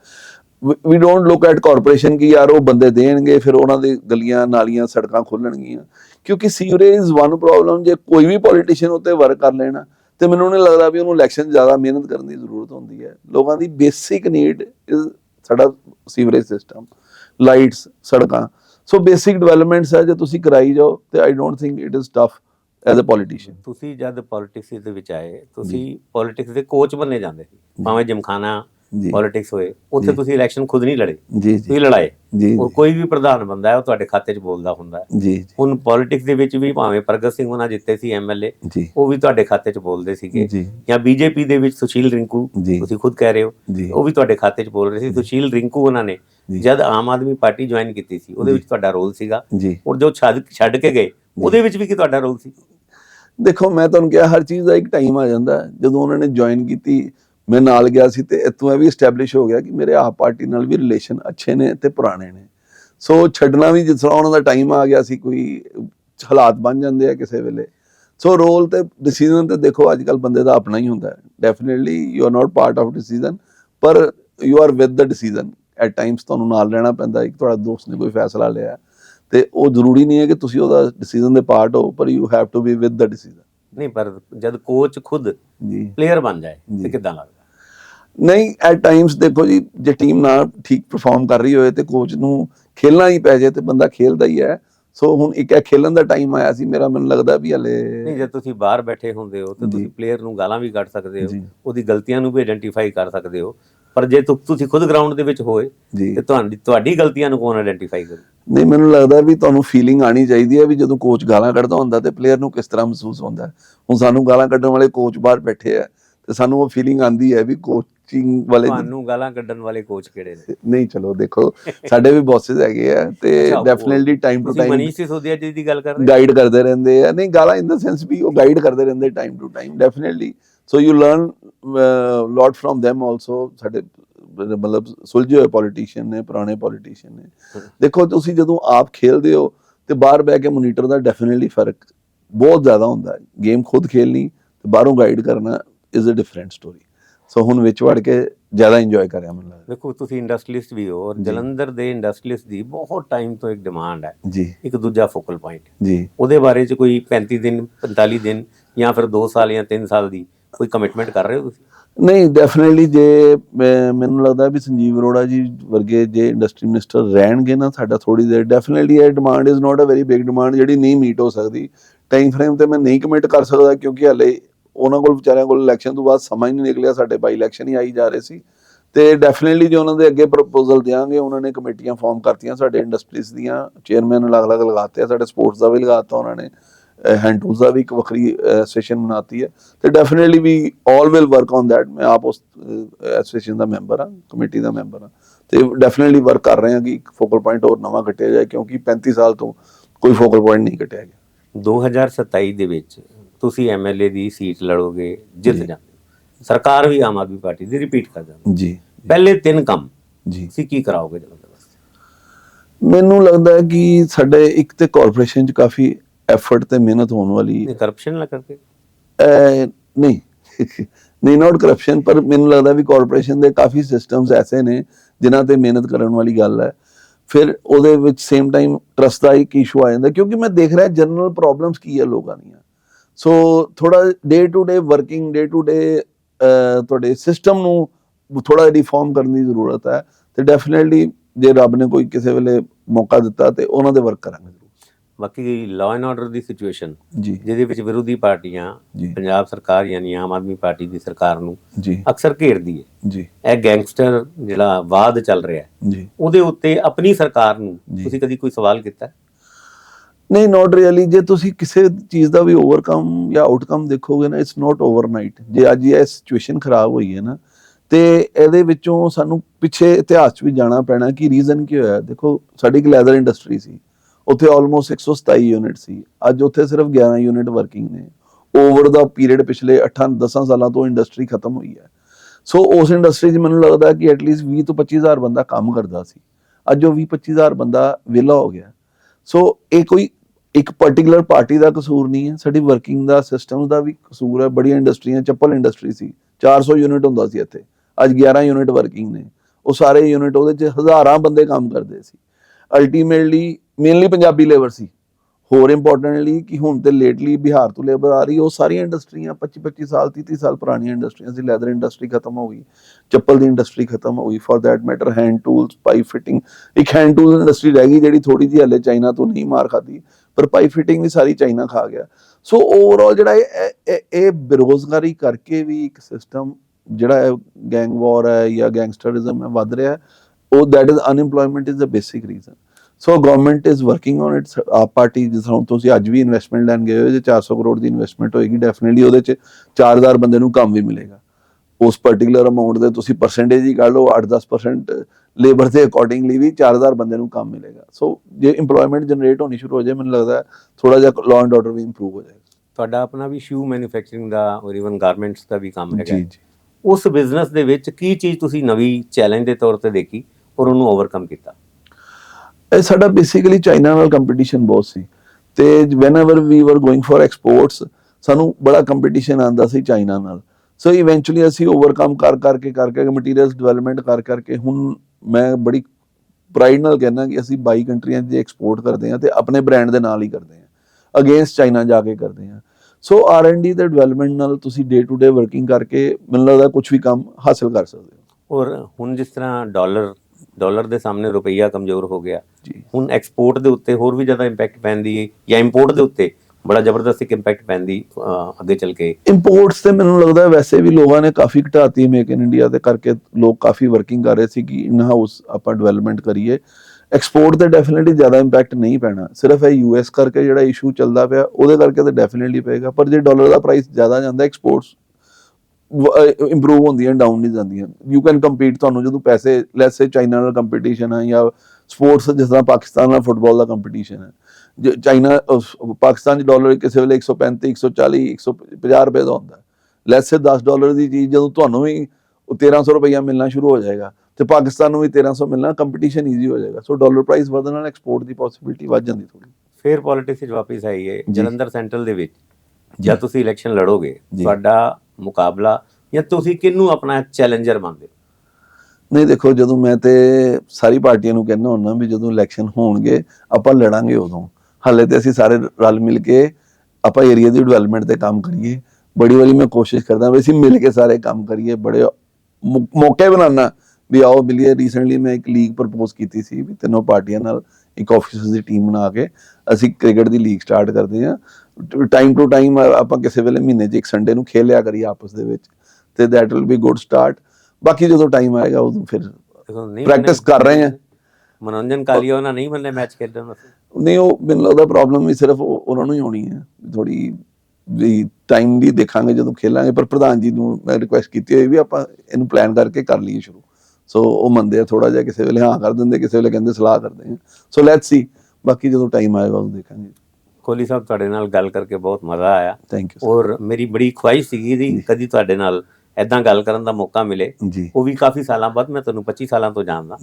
Speaker 2: We don't look at corporation ਕਿ ਯਾਰ ਉਹ ਬੰਦੇ ਦੇਣਗੇ, ਫਿਰ ਉਹਨਾਂ ਦੇ ਗਲੀਆਂ, ਨਾਲੀਆਂ, ਸੜਕਾਂ ਖੁੱਲਣਗੀਆਂ ਕਿਉਂਕਿ ਸੀਵਰੇਜ ਇਜ਼ ਵਨ ਪ੍ਰੋਬਲਮ ਜੇ ਕੋਈ ਵੀ ਪੋਲੀਟੀਸ਼ੀਅਨ ਉੱਤੇ ਵਰਕ ਕਰ ਲੈਣਾ ਤੇ ਮੈਨੂੰ ਨਹੀਂ ਲੱਗਦਾ ਵੀ ਉਹਨੂੰ ਇਲੈਕਸ਼ਨ ਜ਼ਿਆਦਾ ਮਿਹਨਤ ਕਰਨ ਦੀ ਜ਼ਰੂਰਤ ਹੁੰਦੀ ਹੈ। ਲੋਕਾਂ ਦੀ ਬੇਸਿਕ ਨੀਡ ਇਜ਼ ਸਾਡਾ ਸੀਵਰੇਜ ਸਿਸਟਮ ਲਾਈਟਸ ਸੜਕਾਂ। ਸੋ ਬੇਸਿਕ ਡਿਵੈਲਪਮੈਂਟਸ ਹੈ ਜੇ ਤੁਸੀਂ ਕਰਾਈ ਜਾਓ ਤੇ I don't think it is tough as a politician
Speaker 1: ਤੁਸੀਂ ਜਦ ਪੋਲਿਟਿਕਸ ਦੇ ਵਿੱਚ ਆਏ ਤੁਸੀਂ ਪੋਲਿਟਿਕਸ ਦੇ ਕੋਚ ਬੰਨੇ ਜਾਂਦੇ ਸੀ। ਭਾਵੇਂ ਜਿਮਖਾਨਾ ਪੋਲਿਟਿਕਸ ਹੋਏ ਉੱਥੇ। ਤੁਸੀਂ ਇਲੈਕਸ਼ਨ ਖੁਦ ਨਹੀਂ ਲੜੇ। ਤੁਸੀਂ ਲੜਾਏ। ਔਰ ਕੋਈ ਵੀ ਪ੍ਰਧਾਨ ਬੰਦਾ ਹੈ ਉਹ ਤੁਹਾਡੇ ਖਾਤੇ 'ਚ ਬੋਲਦਾ ਹੁੰਦਾ ਹੈ।
Speaker 2: ਜੀ
Speaker 1: ਹੁਣ ਪੋਲਿਟਿਕਸ ਦੇ ਵਿੱਚ ਵੀ ਭਾਵੇਂ ਪ੍ਰਗਟ ਸਿੰਘ ਉਹਨਾਂ ਜਿੱਤੇ ਸੀ ਐਮਐਲਏ ਉਹ ਵੀ ਤੁਹਾਡੇ ਖਾਤੇ 'ਚ ਬੋਲਦੇ ਸੀਗੇ।
Speaker 2: ਜੀ।
Speaker 1: ਬੀਜੇਪੀ ਦੇ ਵਿੱਚ ਸੁਸ਼ੀਲ ਰਿੰਕੂ ਤੁਸੀਂ ਖੁਦ ਕਹਿ ਰਹੇ ਹੋ ਉਹ ਵੀ ਤੁਹਾਡੇ ਖਾਤੇ 'ਚ ਬੋਲ ਰਹੇ ਸੀ। ਸੁਸ਼ੀਲ ਰਿੰਕੂ ਉਹਨਾਂ ਨੇ। ਜਦ ਆਮ ਆਦਮੀ ਪਾਰਟੀ ਜੁਆਇਨ ਕੀਤੀ ਸੀ ਉਹਦੇ। ਵਿੱਚ ਤੁਹਾਡਾ ਰੋਲ ਸੀਗਾ। ਔਰ ਜੋ ਛੱਡ ਛੱਡ ਕੇ ਗਏ ਉਹਦੇ ਵਿੱਚ ਵੀ ਕੀ ਤੁਹਾਡਾ ਰੋਲ ਸੀ?
Speaker 2: ਦੇਖੋ ਮੈਂ ਤੁਹਾਨੂੰ ਕਿਹਾ ਹਰ ਚੀਜ਼ ਦਾ ਇੱਕ ਟਾਈਮ ਆ ਜਾਂਦਾ। ਜਦੋਂ ਉਹਨਾਂ ਨੇ ਜੁਆਇਨ ਕੀਤੀ ਮੈਂ ਨਾਲ ਗਿਆ ਸੀ ਤੇ ਇੱਥੋਂ ਇਹ ਵੀ ਐਸਟੈਬਲਿਸ਼ ਹੋ ਗਿਆ ਕਿ ਮੇਰੇ ਆਪ ਪਾਰਟੀ ਨਾਲ ਵੀ ਰਿਲੇਸ਼ਨ ਅੱਛੇ ਨੇ ਤੇ ਪੁਰਾਣੇ ਨੇ। ਸੋ ਛੱਡਣਾ ਵੀ ਜਿਸ ਤਰ੍ਹਾਂ ਉਹਨਾਂ ਦਾ ਟਾਈਮ ਆ ਗਿਆ ਸੀ ਕੋਈ ਹਾਲਾਤ ਬਣ ਜਾਂਦੇ ਆ ਕਿਸੇ ਵੇਲੇ। ਸੋ ਰੋਲ ਤੇ ਡਿਸੀਜਨ ਤੇ ਦੇਖੋ ਅੱਜ ਕੱਲ ਬੰਦੇ ਦਾ ਆਪਣਾ ਹੀ ਹੁੰਦਾ ਹੈ। Definitely you are not part of decision ਪਰ you are with the decision at times ਤੁਹਾਨੂੰ ਨਾਲ ਰਹਿਣਾ ਪੈਂਦਾ ਇੱਕ ਤੁਹਾਡਾ ਦੋਸਤ ਨੇ ਕੋਈ ਫੈਸਲਾ ਲਿਆ ਤੇ ਉਹ ਜ਼ਰੂਰੀ ਨਹੀਂ ਹੈ ਕਿ ਤੁਸੀਂ ਉਹਦਾ ਡਿਸੀਜਨ ਦੇ ਪਾਰਟ ਹੋ ਪਰ you have to be with the decision
Speaker 1: ਨਹੀਂ ਪਰ ਜਦ ਕੋਚ ਖੁਦ
Speaker 2: ਜੀ।
Speaker 1: ਪਲੇਅਰ ਬਣ ਜਾਏ। ਤੇ ਕਿਦਾਂ ਲੱਗਦਾ?
Speaker 2: ਨਹੀਂ ਐਟ ਟਾਈਮਸ ਦੇਖੋ ਜੀ ਜੇ ਟੀਮ ਨਾ ਠੀਕ ਪਰਫਾਰਮ ਕਰ ਰਹੀ ਹੋਏ ਤੇ ਕੋਚ ਨੂੰ ਖੇਲਣਾ ਹੀ ਪੈ ਜਾਏ ਤੇ ਬੰਦਾ ਖੇਲਦਾ ਹੀ ਹੈ ਸੋ ਹੁਣ ਇੱਕ ਇਹ ਖੇਲਣ ਦਾ ਟਾਈਮ ਆਇਆ ਸੀ ਮੇਰਾ ਮੈਨੂੰ ਲੱਗਦਾ ਵੀ
Speaker 1: ਨਹੀਂ
Speaker 2: ਹਲੇ
Speaker 1: ਜਦ ਤੁਸੀਂ ਬਾਹਰ ਬੈਠੇ ਹੁੰਦੇ ਹੋ ਤੇ
Speaker 2: ਜੀ।
Speaker 1: ਤੁਸੀਂ ਪਲੇਅਰ ਨੂੰ ਗਾਲਾਂ ਵੀ ਕੱਢ ਸਕਦੇ ਹੋ
Speaker 2: ਜੀ।
Speaker 1: ਉਹਦੀ ਗਲਤੀਆਂ ਨੂੰ ਵੀ ਆਇਡੈਂਟੀਫਾਈ ਕਰ ਸਕਦੇ ਹੋ ਪਰ ਜੇ ਤੁਸੀਂ ਖੁਦ ਗਰਾਊਂਡ ਦੇ ਵਿੱਚ ਹੋਏ
Speaker 2: ਜੀ
Speaker 1: ਤੇ ਤੁਹਾਡੀ ਤੁਹਾਡੀ ਗਲਤੀਆਂ ਨੂੰ ਕੌਣ ਆਇਡੈਂਟੀਫਾਈ ਕਰੂ
Speaker 2: ਨਹੀਂ ਮੈਨੂੰ ਲੱਗਦਾ ਵੀ ਤੁਹਾਨੂੰ ਫੀਲਿੰਗ ਆਣੀ ਚਾਹੀਦੀ ਹੈ ਵੀ ਜਦੋਂ ਕੋਚ ਗਾਲਾਂ ਕੱਢਦਾ ਹੁੰਦਾ ਤੇ ਪਲੇਅਰ ਨੂੰ ਕਿਸ ਤਰ੍ਹਾਂ ਮਹਿਸੂਸ ਹੁੰਦਾ। ਹੁਣ ਸਾਨੂੰ ਗਾਲਾਂ ਕੱਢਣ ਵਾਲੇ ਕੋਚ ਬਾਹਰ ਬੈਠੇ ਆ ਤੇ ਸਾਨੂੰ ਉਹ ਫੀਲਿੰਗ ਆਂਦੀ ਹੈ ਵੀ ਕੋਚਿੰਗ ਵਾਲੇ
Speaker 1: ਤੁਹਾਨੂੰ ਗਾਲਾਂ ਕੱਢਣ ਵਾਲੇ ਕੋਚ ਕਿਹੜੇ ਨੇ?
Speaker 2: ਨਹੀਂ ਚਲੋ ਦੇਖੋ ਸਾਡੇ ਵੀ ਬੌਸਸ ਹੈਗੇ ਆ ਤੇ definitely time to time
Speaker 1: Manish Sisodia ji ਦੀ ਗੱਲ ਕਰ ਰਹੇ?
Speaker 2: ਗਾਈਡ ਕਰਦੇ ਰਹਿੰਦੇ ਆ। ਨਹੀਂ ਗਾਲਾਂ ਇਨ ਦਾ ਸੈਂਸ ਵੀ ਉਹ ਗਾਈਡ ਕਰਦੇ ਰਹਿੰਦੇ time to time definitely so you learn lot from them also ਸਾਡੇ ਮਤਲਬ ਸੁਲਝੇ ਹੋਏ ਪੋਲੀਟੀਸ਼ੀਅਨ ਨੇ ਪੁਰਾਣੇ ਪੋਲੀਟੀਸ਼ੀਅਨ ਨੇ। ਦੇਖੋ ਤੁਸੀਂ ਜਦੋਂ ਆਪ ਖੇਲਦੇ ਹੋ ਤੇ ਬਾਹਰ ਬਹਿ ਕੇ ਮੋਨੀਟਰ ਦਾ ਡੈਫੀਨਿਟਲੀ ਫ਼ਰਕ ਬਹੁਤ ਜ਼ਿਆਦਾ ਹੁੰਦਾ। ਹੈ ਗੇਮ ਖੁਦ ਖੇਲਣੀ ਤੇ ਬਾਹਰੋਂ ਗਾਈਡ ਕਰਨਾ is a different story so ਹੁਣ ਵਿੱਚ ਵੜ ਕੇ ਜ਼ਿਆਦਾ ਇੰਜੋਏ ਕਰਿਆ ਮੈਨੂੰ ਲੱਗਦਾ।
Speaker 1: ਦੇਖੋ ਤੁਸੀਂ ਇੰਡਸਟਰੀਲਿਸਟ ਵੀ ਹੋ ਔਰ। ਜਲੰਧਰ ਦੇ ਇੰਡਸਟਰੀਲਿਸਟ ਦੀ ਬਹੁਤ ਟਾਈਮ ਤੋਂ ਇੱਕ ਡਿਮਾਂਡ ਹੈ।
Speaker 2: ਜੀ।
Speaker 1: ਇੱਕ ਦੂਜਾ ਫੋਕਲ ਪੁਆਇੰਟ
Speaker 2: ਜੀ।
Speaker 1: ਉਹਦੇ ਬਾਰੇ ਚ ਕੋਈ 35 ਦਿਨ 45 ਦਿਨ ਜਾਂ ਫਿਰ 2 ਸਾਲ ਜਾਂ 3 ਸਾਲ ਦੀ ਕੋਈ ਕਮਿਟਮੈਂਟ ਕਰ ਰਹੇ ਹੋ ਤੁਸੀਂ?
Speaker 2: ਨਹੀਂ ਡੈਫੀਨਿਟਲੀ ਜੇ ਮੈਨੂੰ ਲੱਗਦਾ ਵੀ ਸੰਜੀਵ ਅਰੋੜਾ ਜੀ ਵਰਗੇ ਜੇ ਇੰਡਸਟਰੀ ਮਿਨਿਸਟਰ ਰਹਿਣਗੇ ਨਾ ਸਾਡਾ ਥੋੜੀ ਦੇਰ ਡੈਫੀਨਿਟਲੀ ਇਹ demand is not a very big demand ਜਿਹੜੀ ਨਹੀਂ ਮੀਟ ਹੋ ਸਕਦੀ। ਟਾਈਮ ਫਰੇਮ ਤੇ ਮੈਂ ਨਹੀਂ ਕਮਿਟ ਕਰ ਸਕਦਾ ਕਿਉਂਕਿ ਹਲੇ ਉਹਨਾਂ ਕੋਲ ਵਿਚਾਰਿਆਂ ਕੋਲ ਇਲੈਕਸ਼ਨ ਤੋਂ ਬਾਅਦ ਸਮਾਂ ਹੀ ਨਹੀਂ ਨਿਕਲਿਆ, ਸਾਡੇ ਬਾਈ ਇਲੈਕਸ਼ਨ ਹੀ ਆਈ ਜਾ ਰਹੇ ਸੀ। ਤੇ ਡੈਫੀਨਿਟਲੀ ਜੇ ਉਹਨਾਂ ਦੇ ਅੱਗੇ ਪ੍ਰਪੋਜ਼ਲ ਦਿਆਂਗੇ ਉਹਨਾਂ ਨੇ ਕਮੇਟੀਆਂ ਫਾਰਮ ਕਰਤੀਆਂ ਸਾਡੇ ਇੰਡਸਟਰੀਜ਼ ਦੀਆਂ ਚੇਅਰਮੈਨ ਅਲੱਗ-ਅਲੱਗ ਲਗਾਤੇ ਆ, ਸਾਡੇ ਸਪੋਰਟਸ ਦਾ ਵੀ ਲਗਾਤਾ ਉਹਨਾਂ ਨੇ ਹੈਂਡ ਟੂਲਸ ਦਾ ਵੀ ਇੱਕ ਵੱਖਰੀ ਐਸੋਸੀਏਸ਼ਨ ਬਣਾਤੀ ਹੈ ਤੇ definitely we all will work on that ਮੈਂ ਆਪ ਉਸ ਐਸੋਸੀਏਸ਼ਨ ਦਾ ਮੈਂਬਰ ਹਾਂ ਕਮੇਟੀ ਦਾ ਮੈਂਬਰ ਹਾਂ ਤੇ ਡੈਫੀਨਿਟਲੀ ਵਰਕ ਕਰ ਰਹੇ ਹਾਂ ਕਿ ਇੱਕ ਫੋਕਲ ਪੁਆਇੰਟ ਹੋਰ ਨਵਾਂ ਕੱਟਿਆ ਜਾਏ, ਕਿਉਂਕਿ 35 ਸਾਲ ਤੋਂ ਕੋਈ ਫੋਕਲ ਪੁਆਇੰਟ ਨਹੀਂ ਕੱਟਿਆ ਗਿਆ।
Speaker 1: 2027 ਦੇ ਵਿੱਚ ਤੁਸੀਂ ਐਮਐਲਏ ਦੀ ਸੀਟ ਲੜੋਗੇ ਜਿੱਤ। ਜਾਂਦੇ ਹੋ। ਸਰਕਾਰ ਵੀ ਆਮ ਆਦਮੀ ਪਾਰਟੀ ਦੀ ਰਿਪੀਟ ਕਰ ਜਾਂਦੀ
Speaker 2: ਜੀ।
Speaker 1: ਪਹਿਲੇ ਤਿੰਨ ਕੰਮ
Speaker 2: ਜੀ।
Speaker 1: ਤੁਸੀਂ ਕੀ ਕਰਾਓਗੇ ਜਲੰਧਰ ਵਾਸਤੇ
Speaker 2: ਮੈਨੂੰ ਲੱਗਦਾ ਹੈ ਕਿ ਸਾਡੇ ਇੱਕ ਤੇ ਕਾਰਪੋਰੇਸ਼ਨ 'ਚ ਕਾਫੀ ਐਫਰਟ ਤੇ ਮਿਹਨਤ ਹੋਣ ਵਾਲੀ
Speaker 1: ਨਹੀਂ ਕਰਪਸ਼ਨ ਨਾ ਕਰਕੇ
Speaker 2: ਨਹੀਂ। ਨਹੀਂ ਨਾਟ ਕਰਪਸ਼ਨ ਪਰ ਮੈਨੂੰ ਲੱਗਦਾ ਵੀ ਕਾਰਪੋਰੇਸ਼ਨ ਦੇ ਕਾਫੀ ਸਿਸਟਮਸ ਐਸੇ ਨੇ ਜਿਨ੍ਹਾਂ ਤੇ ਮਿਹਨਤ ਕਰਨ ਵਾਲੀ ਗੱਲ ਹੈ। ਫਿਰ ਉਹਦੇ ਵਿੱਚ ਸੇਮ ਟਾਈਮ ਟਰਸਟ ਦਾ ਇੱਕ ਇਸ਼ੂ ਆ ਜਾਂਦਾ ਕਿਉਂਕਿ ਮੈਂ ਦੇਖ ਰਿਹਾ ਜਨਰਲ ਪ੍ਰੋਬਲਮਸ ਕੀ ਹੈ ਲੋਕਾਂ ਦੀਆਂ। ਸੋ ਥੋੜਾ day to day working day to day ਤੁਹਾਡੇ ਸਿਸਟਮ ਨੂੰ ਥੋੜਾ ਰਿਫਾਰਮ ਕਰਨ ਦੀ ਜ਼ਰੂਰਤ ਹੈ। ਤੇ ਡੈਫੀਨਿਟਲੀ ਜੇ ਰੱਬ ਨੇ ਕੋਈ ਕਿਸੇ ਵੇਲੇ ਮੌਕਾ ਦਿੱਤਾ ਤੇ ਉਹਨਾਂ ਦੇ ਵਰਕ ਕਰਾਂਗੇ ਜ਼ਰੂਰ।
Speaker 1: ਬਾਕੀ ਲਾਅ ਐਂਡ ਆਰਡਰ ਦੀ ਸਿਚੁਏਸ਼ਨ ਜਿਹਦੇ ਵਿੱਚ ਵਿਰੋਧੀ ਪਾਰਟੀਆਂ ਪੰਜਾਬ ਸਰਕਾਰ ਯਾਨੀ ਆਮ ਆਦਮੀ ਪਾਰਟੀ ਦੀ ਸਰਕਾਰ ਨੂੰ ਅਕਸਰ ਘੇਰਦੀ ਹੈ।
Speaker 2: ਜੀ।
Speaker 1: ਇਹ ਗੈਂਗਸਟਰ ਜਿਹੜਾ ਵਾਦ ਚੱਲ ਰਿਹਾ ਹੈ ਉਹਦੇ ਉੱਤੇ ਆਪਣੀ ਸਰਕਾਰ ਨੂੰ। ਤੁਸੀਂ ਕਦੀ ਕੋਈ ਸਵਾਲ ਕੀਤਾ?
Speaker 2: ਨਹੀਂ ਨਾਟ ਰੀਅਲੀ ਜੇ ਤੁਸੀਂ ਕਿਸੇ ਚੀਜ਼ ਦਾ ਵੀ ਓਵਰਕਮ ਜਾਂ ਆਊਟਕਮ ਦੇਖੋਗੇ ਨਾ ਇਟਸ ਨਾਟ ਓਵਰਨਾਈਟ ਜੇ ਅੱਜ ਇਹ ਸਿਚੁਏਸ਼ਨ ਖਰਾਬ ਹੋਈ ਹੈ ਨਾ, ਤੇ ਇਹਦੇ ਵਿੱਚੋਂ ਸਾਨੂੰ ਪਿੱਛੇ ਇਤਿਹਾਸ 'ਚ ਵੀ ਜਾਣਾ ਪੈਣਾ ਕਿ ਰੀਜ਼ਨ ਕੀ ਹੋਇਆ। ਦੇਖੋ, ਸਾਡੀ ਇੱਕ ਲੈਦਰ ਇੰਡਸਟਰੀ ਸੀ। ਉੱਥੇ ਆਲਮੋਸਟ 127 ਯੂਨਿਟ ਸੀ। ਅੱਜ ਉੱਥੇ ਸਿਰਫ 11 ਯੂਨਿਟ ਵਰਕਿੰਗ ਨੇ। ਓਵਰ ਦਾ ਪੀਰੀਅਡ ਪਿਛਲੇ 8-10 ਸਾਲਾਂ ਤੋਂ ਇੰਡਸਟਰੀ ਖਤਮ ਹੋਈ ਹੈ। ਸੋ ਉਸ ਇੰਡਸਟਰੀ 'ਚ ਮੈਨੂੰ ਲੱਗਦਾ ਕਿ ਐਟਲੀਸਟ 20 ਤੋਂ 25000 ਬੰਦਾ ਕੰਮ ਕਰਦਾ ਸੀ। ਅੱਜ ਉਹ 20-25000 ਬੰਦਾ ਵਿਹਲਾ ਹੋ ਗਿਆ। ਸੋ ਇਹ ਕੋਈ ਇੱਕ ਪਾਰਟਿਕੂਲਰ ਪਾਰਟੀ ਦਾ ਕਸੂਰ ਨਹੀਂ ਹੈ। ਸਾਡੀ ਵਰਕਿੰਗ ਦਾ ਸਿਸਟਮ ਦਾ ਵੀ ਕਸੂਰ ਹੈ। ਬੜੀਆਂ ਇੰਡਸਟਰੀਆਂ ਚੱਪਲ ਇੰਡਸਟਰੀ ਸੀ। 400 ਯੂਨਿਟ ਹੁੰਦਾ ਸੀ ਇੱਥੇ। ਅੱਜ 11 ਯੂਨਿਟ ਵਰਕਿੰਗ ਨੇ। ਉਹ ਸਾਰੇ ਯੂਨਿਟ ਉਹਦੇ 'ਚ ਹਜ਼ਾਰਾਂ ਬੰਦੇ ਕੰਮ ਕਰਦੇ ਸੀ। ਅਲਟੀਮੇਟਲੀ ਮੇਨਲੀ ਪੰਜਾਬੀ ਲੇਬਰ ਸੀ। ਹੋਰ ਇੰਪੋਰਟੈਂਟਲੀ ਕਿ ਹੁਣ ਤੇ ਲੇਟਲੀ ਬਿਹਾਰ ਤੋਂ ਲੇਬਰ ਆ ਰਹੀ ਉਹ ਸਾਰੀਆਂ ਇੰਡਸਟਰੀਆਂ 25 25 ਸਾਲ 30 30 ਸਾਲ ਪੁਰਾਣੀਆਂ ਇੰਡਸਟਰੀਆਂ ਸੀ ਲੈਦਰ ਇੰਡਸਟਰੀ ਖਤਮ ਹੋ ਗਈ, ਚੱਪਲ ਦੀ ਇੰਡਸਟਰੀ ਖਤਮ ਹੋ ਗਈ for that matter hand tools pipe fitting ਇੱਕ ਹੈਂਡ ਟੂਲ ਇੰਡਸਟਰੀ ਰਹਿ ਗਈ ਜਿਹੜੀ ਥੋੜੀ ਜਿਹੀ ਹਲੇ ਚਾਈਨਾ ਤੋਂ ਨਹੀਂ ਮਾਰ ਖਾਦੀ ਪਰ ਪਾਈਪ ਫਿਟਿੰਗ ਵੀ ਸਾਰੀ ਚਾਈਨਾ ਖਾ ਗਿਆ। ਸੋ ਓਵਰਆਲ ਜਿਹੜਾ ਇਹ ਇਹ ਬੇਰੋਜ਼ਗਾਰੀ ਕਰਕੇ ਵੀ ਇੱਕ ਸਿਸਟਮ ਜਿਹੜਾ ਗੈਂਗ ਵਾਰ ਹੈ ਜਾਂ ਗੈਂਗਸਟਰਿਜ਼ਮ ਹੈ, ਵੱਧ ਰਿਹਾ ਉਹ that is unemployment is a basic reason so government is working on its AAP party ਜਿਸ ਤਰ੍ਹਾਂ ਤੁਸੀਂ ਅੱਜ ਵੀ ਇਨਵੈਸਟਮੈਂਟ ਲੈਣ ਗਏ ਹੋ ਜੇ 400 ਕਰੋੜ ਦੀ ਇਨਵੈਸਟਮੈਂਟ ਹੋਏਗੀ ਡੈਫੀਨਿਟਲੀ ਉਹਦੇ ਚ 4000 ਬੰਦੇ ਨੂੰ ਕੰਮ ਵੀ ਮਿਲੇਗਾ। ਉਸ ਪਾਰਟਿਕੂਲਰ ਅਮਾਉਂਟ ਦੇ ਤੁਸੀਂ ਪਰਸੈਂਟੇਜ ਹੀ ਕੱਢ ਲਓ 8-10% ਲੇਬਰ ਦੇ ਅਕੋਰਡਿੰਗਲੀ ਵੀ 4000 ਬੰਦੇ ਨੂੰ ਕੰਮ ਮਿਲੇਗਾ। ਸੋ ਜੇ EMPLOYMENT ਜਨਰੇਟ ਹੋਣੀ ਸ਼ੁਰੂ ਹੋ ਜਾਏ ਮੈਨੂੰ ਲੱਗਦਾ ਥੋੜਾ ਜਿਹਾ ਲਾਅ ਐਂਡ ਆਰਡਰ ਵੀ ਇੰਪਰੂਵ ਹੋ ਜਾਏਗਾ।
Speaker 1: ਤੁਹਾਡਾ ਆਪਣਾ ਵੀ ਸ਼ੂ ਮੈਨੂਫੈਕਚਰਿੰਗ ਦਾ ਔਰ ਇਵਨ ਗਾਰਮੈਂਟਸ ਦਾ ਵੀ ਕੰਮ ਹੈਗਾ।
Speaker 2: ਜੀ। ਜੀ।
Speaker 1: ਉਸ ਬਿਜ਼ਨਸ ਦੇ ਵਿੱਚ ਕੀ ਚੀਜ਼ ਤੁਸੀਂ ਨਵੀਂ ਚੈਲੰਜ ਦੇ ਤੌਰ ਤੇ ਦੇਖੀ ਔਰ ਉਹਨੂੰ ਓਵਰਕਮ ਕੀਤਾ?
Speaker 2: ਇਹ ਸਾਡਾ ਬੇਸਿਕਲੀ ਚਾਈਨਾ ਨਾਲ ਕੰਪੀਟੀਸ਼ਨ ਬਹੁਤ ਸੀ। ਤੇ ਵੈਨੇਵਰ ਵੀ ਵਰ ਗੋਇੰਗ ਫॉर ਐਕਸਪੋਰਟਸ ਸਾਨੂੰ ਬੜਾ ਕੰਪੀਟੀਸ਼ਨ ਆਂਦਾ ਸੀ ਚਾਈਨਾ ਨਾਲ। ਸੋ ਇਵੈਂਚੁਅਲੀ ਅਸੀਂ ਓਵਰਕਮ ਕਰ ਕਰਕੇ ਕਰਕੇ ਮਟੀਰੀਅਲਸ ਡਿਵੈਲਪਮੈਂਟ ਕਰ ਕਰਕੇ ਹੁਣ ਮੈਂ ਬੜੀ ਪ੍ਰਾਈਡ ਨਾਲ ਕਹਿੰਦਾ ਕਿ ਅਸੀਂ 22 ਕੰਟਰੀਆਂ 'ਚ ਐਕਸਪੋਰਟ ਕਰਦੇ ਹਾਂ ਤੇ ਆਪਣੇ ਬ੍ਰਾਂਡ ਦੇ ਨਾਲ ਹੀ ਕਰਦੇ ਹਾਂ। ਅਗੇਂਸਟ ਚਾਈਨਾ ਜਾ ਕੇ ਕਰਦੇ ਹਾਂ। ਸੋ ਆਰ ਐਂਡ ਡੀ ਤੇ ਡਿਵੈਲਪਮੈਂਟ ਨਾਲ ਤੁਸੀਂ ਡੇ ਟੂ ਡੇ ਵਰਕਿੰਗ ਕਰਕੇ ਮੈਨੂੰ ਲੱਗਦਾ ਕੁਝ ਵੀ ਕੰਮ ਹਾਸਲ ਕਰ ਸਕਦੇ ਹੋ।
Speaker 1: ਔਰ ਹੁਣ ਜਿਸ ਤਰ੍ਹਾਂ ਡਾਲਰ ਡਾਲਰ ਦੇ ਸਾਹਮਣੇ ਰੁਪਈਆ ਕਮਜ਼ੋਰ ਹੋ ਗਿਆ। ਹੁਣ ਐਕਸਪੋਰਟ ਦੇ ਉੱਤੇ ਹੋਰ ਵੀ ਜ਼ਿਆਦਾ ਇੰਪੈਕਟ ਪੈਂਦੀ ਹੈ ਜਾਂ ਇੰਪੋਰਟ ਦੇ ਉੱਤੇ ਬੜਾ ਜ਼ਬਰਦਸਤ ਇੱਕ ਇੰਪੈਕਟ ਪੈਂਦੀ ਅੱਗੇ ਚੱਲ ਕੇ।
Speaker 2: ਇੰਪੋਰਟਸ ਤੇ ਮੈਨੂੰ ਲੱਗਦਾ ਵੈਸੇ ਵੀ ਲੋਕਾਂ ਨੇ ਕਾਫੀ ਘਟਾਤੀ ਮੇਕ ਇਨ ਇੰਡੀਆ ਦੇ ਕਰਕੇ ਲੋਕ ਕਾਫੀ ਵਰਕਿੰਗ ਕਰ ਰਹੇ ਸੀ ਕਿ ਇਨ ਹਾਊਸ ਆਪਾਂ ਡਿਵੈਲਪਮੈਂਟ ਕਰੀਏ। ਐਕਸਪੋਰਟ ਤੇ ਡੈਫੀਨਿਟਲੀ ਜ਼ਿਆਦਾ ਇੰਪੈਕਟ ਨਹੀਂ ਪੈਣਾ। ਸਿਰਫ ਇਹ ਯੂਐਸ ਕਰਕੇ ਜਿਹੜਾ ਇਸ਼ੂ ਚੱਲਦਾ ਪਿਆ ਉਹਦੇ ਕਰਕੇ ਤਾਂ ਡੈਫੀਨਿਟਲੀ ਪਏਗਾ। ਪਰ ਜੇ ਡਾਲਰ ਦਾ ਪ੍ਰਾਈਸ ਜ਼ਿਆਦਾ ਜਾਂਦਾ ਐਕਸਪੋਰਟਸ ਇੰਪਰੂਵ ਹੁੰਦੀਆਂ ਡਾਊਨ ਨਹੀਂ ਜਾਂਦੀਆਂ। ਯੂ ਕੈਨ ਕੰਪੀਟ ਤੁਹਾਨੂੰ ਜਦੋਂ ਪੈਸੇ ਲੈਟਸ ਸੇ ਚਾਈਨਾ ਨਾਲ ਕੰਪੀਟੀਸ਼ਨ ਹੈ ਜਾਂ ਸਪੋਰਟਸ ਜਿਸ ਤਰ੍ਹਾਂ ਪਾਕਿਸਤਾਨ ਨਾਲ ਫੁੱਟਬਾਲ ਦਾ ਕੰਪੀਟੀਸ਼ਨ ਹੈ। ਜੇ ਚਾਈਨਾ ਪਾਕਿਸਤਾਨ ਚ ਡਾਲਰ ਕਿਸੇ ਵੇਲੇ 135 140 150 ਰੁਪਏ ਦਾ ਹੁੰਦਾ। ਲੈਟਸ ਸੇ 10 ਡਾਲਰ ਦੀ ਚੀਜ਼ ਜਦੋਂ ਤੁਹਾਨੂੰ ਵੀ ਉਹ 1300 ਰੁਪਈਆ ਮਿਲਣਾ ਸ਼ੁਰੂ ਹੋ ਜਾਏਗਾ ਤੇ ਪਾਕਿਸਤਾਨ ਨੂੰ ਵੀ 1300 ਮਿਲਣਾ ਕੰਪੀਟੀਸ਼ਨ ਈਜ਼ੀ ਹੋ ਜਾਏਗਾ। ਸੋ ਡਾਲਰ ਪ੍ਰਾਈਸ ਵਧਣ ਨਾਲ ਐਕਸਪੋਰਟ ਦੀ ਪੋਸਿਬਿਲਿਟੀ ਵੱਧ ਜਾਂਦੀ ਥੋੜੀ
Speaker 1: ਫੇਰ ਪੋਲਿਟਿਕਸ ਵਿੱਚ ਵਾਪਸ ਆਈ ਹੈ
Speaker 2: ਜੀ।
Speaker 1: ਜਲੰਧਰ ਸੈਂਟਰਲ ਦੇ ਵਿੱਚ ਜਦ ਤੁਸੀਂ ਇਲੈਕਸ਼ਨ ਲੜੋਗੇ। ਤੁਹਾਡਾ ਮੁਕਾਬਲਾ ਜਾਂ ਤੁਸੀਂ ਕਿਹਨੂੰ ਆਪਣਾ ਚੈਲੰਜਰ ਮੰਨਦੇ ਹੋ?
Speaker 2: ਨਹੀਂ, ਦੇਖੋ, ਜਦੋਂ ਮੈਂ ਤੇ ਸਾਰੀ ਪਾਰਟੀਆਂ ਨੂੰ ਕਹਿੰਦਾ ਹੁੰਦਾ ਵੀ ਜਦੋਂ ਇਲੈਕਸ਼ਨ ਹੋਣਗੇ, ਆਪਾਂ ਲੜਾਂਗੇ ਉਦੋਂ। ਹਾਲੇ ਤੇ ਅਸੀਂ ਸਾਰੇ ਰਲ ਮਿਲ ਕੇ ਆਪਾਂ ਏਰੀਆ ਦੀ ਡਿਵੈਲਪਮੈਂਟ ਤੇ ਕੰਮ ਕਰੀਏ। ਬੜੀ ਵਾਰੀ ਮੈਂ ਕੋਸ਼ਿਸ਼ ਕਰਦਾ ਵੀ ਅਸੀਂ ਮਿਲ ਕੇ ਸਾਰੇ ਕੰਮ ਕਰੀਏ। ਬੜੇ ਮੌਕੇ ਬਣਾਉਣਾ ਵੀ ਆਓ ਮਿਲੀਏ ਰੀਸੈਂਟਲੀ ਮੈਂ ਇੱਕ ਲੀਗ ਪ੍ਰਪੋਜ਼ ਕੀਤੀ ਸੀ ਵੀ ਤਿੰਨੋਂ ਪਾਰਟੀਆਂ ਨਾਲ ਇੱਕ ਆਫਿਸਰਸ ਦੀ ਟੀਮ ਬਣਾ ਕੇ ਅਸੀਂ ਕ੍ਰਿਕਟ ਦੀ ਲੀਗ ਸਟਾਰਟ ਕਰਦੇ ਹਾਂ। ਟਾਈਮ ਟੂ ਟਾਈਮ ਆਪਾਂ ਕਿਸੇ ਵੇਲੇ ਮਹੀਨੇ 'ਚ ਇੱਕ ਸੰਡੇ ਨੂੰ ਖੇਲਿਆ ਕਰੀਏ ਆਪਸ ਦੇ ਵਿੱਚ ਤੇ that will be good start ਬਾਕੀ ਜਦੋਂ ਟਾਈਮ ਆਏਗਾ ਉਦੋਂ ਫਿਰ
Speaker 1: ਮੰਨੇ-
Speaker 2: ਕਰ ਰਹੇ ਹਾਂ।
Speaker 1: ਮਨੋਰੰਜਨ ਕਾਲੀਆ ਉਹਨਾਂ ਨਹੀਂ ਮੰਨੇ ਮੈਚ ਖੇਡਣ ਵਾਸਤੇ।
Speaker 2: ਨਹੀਂ ਉਹ ਮੈਨੂੰ ਲੱਗਦਾ ਪ੍ਰੋਬਲਮ ਵੀ ਸਿਰਫ ਉਹ- ਉਹਨਾਂ ਨੂੰ ਹੀ ਹੋਣੀ ਹੈ। ਥੋੜੀ ਵੀ ਟਾਈਮ ਦੀ ਦੇਖਾਂਗੇ ਜਦੋਂ ਖੇਲਾਂਗੇ ਪਰ ਪ੍ਰਧਾਨ ਜੀ ਨੂੰ ਮੈਂ ਰਿਕੁਐਸਟ ਕੀਤੀ ਹੋਈ ਵੀ ਆਪਾਂ ਇਹਨੂੰ ਪਲਾਨ ਕਰਕੇ ਕਰ ਲਈਏ ਸ਼ੁਰੂ। ਸੋ ਉਹ ਮੰਨਦੇ ਆ ਥੋੜਾ ਜਿਹਾ ਕਿਸੇ ਵੇਲੇ ਹਾਂ ਕਰ ਦਿੰਦੇ ਕਿਸੇ ਵੇਲੇ ਕਹਿੰਦੇ ਸਲਾਹ ਕਰਦੇ ਆ। ਸੋ ਲੈਟਸ ਸੀ ਬਾਕੀ ਜਦੋਂ ਟਾਈਮ ਆਏਗਾ ਉਦੋਂ ਦੇਖਾਂਗੇ।
Speaker 1: ਕੋਹਲੀ ਸਾਹਿਬ ਤੁਹਾਡੇ ਨਾਲ ਗੱਲ ਕਰਕੇ ਬਹੁਤ ਮਜ਼ਾ ਆਇਆ।
Speaker 2: ਥੈਂਕ ਯੂ
Speaker 1: ਔਰ ਮੇਰੀ ਬੜੀ ਖੁਆਇਸ਼ ਸੀਗੀ ਦੀ ਕਦੀ ਤੁਹਾਡੇ ਨਾਲ ਐਦਾਂ ਗੱਲ ਕਰਨ ਦਾ ਮੌਕਾ ਮਿਲੇ। ਉਹ ਵੀ ਕਾਫੀ ਸਾਲਾਂ ਬਾਅਦ ਮੈਂ ਤੁਹਾਨੂੰ 25 ਸਾਲਾਂ ਤੋਂ ਜਾਣਦਾ।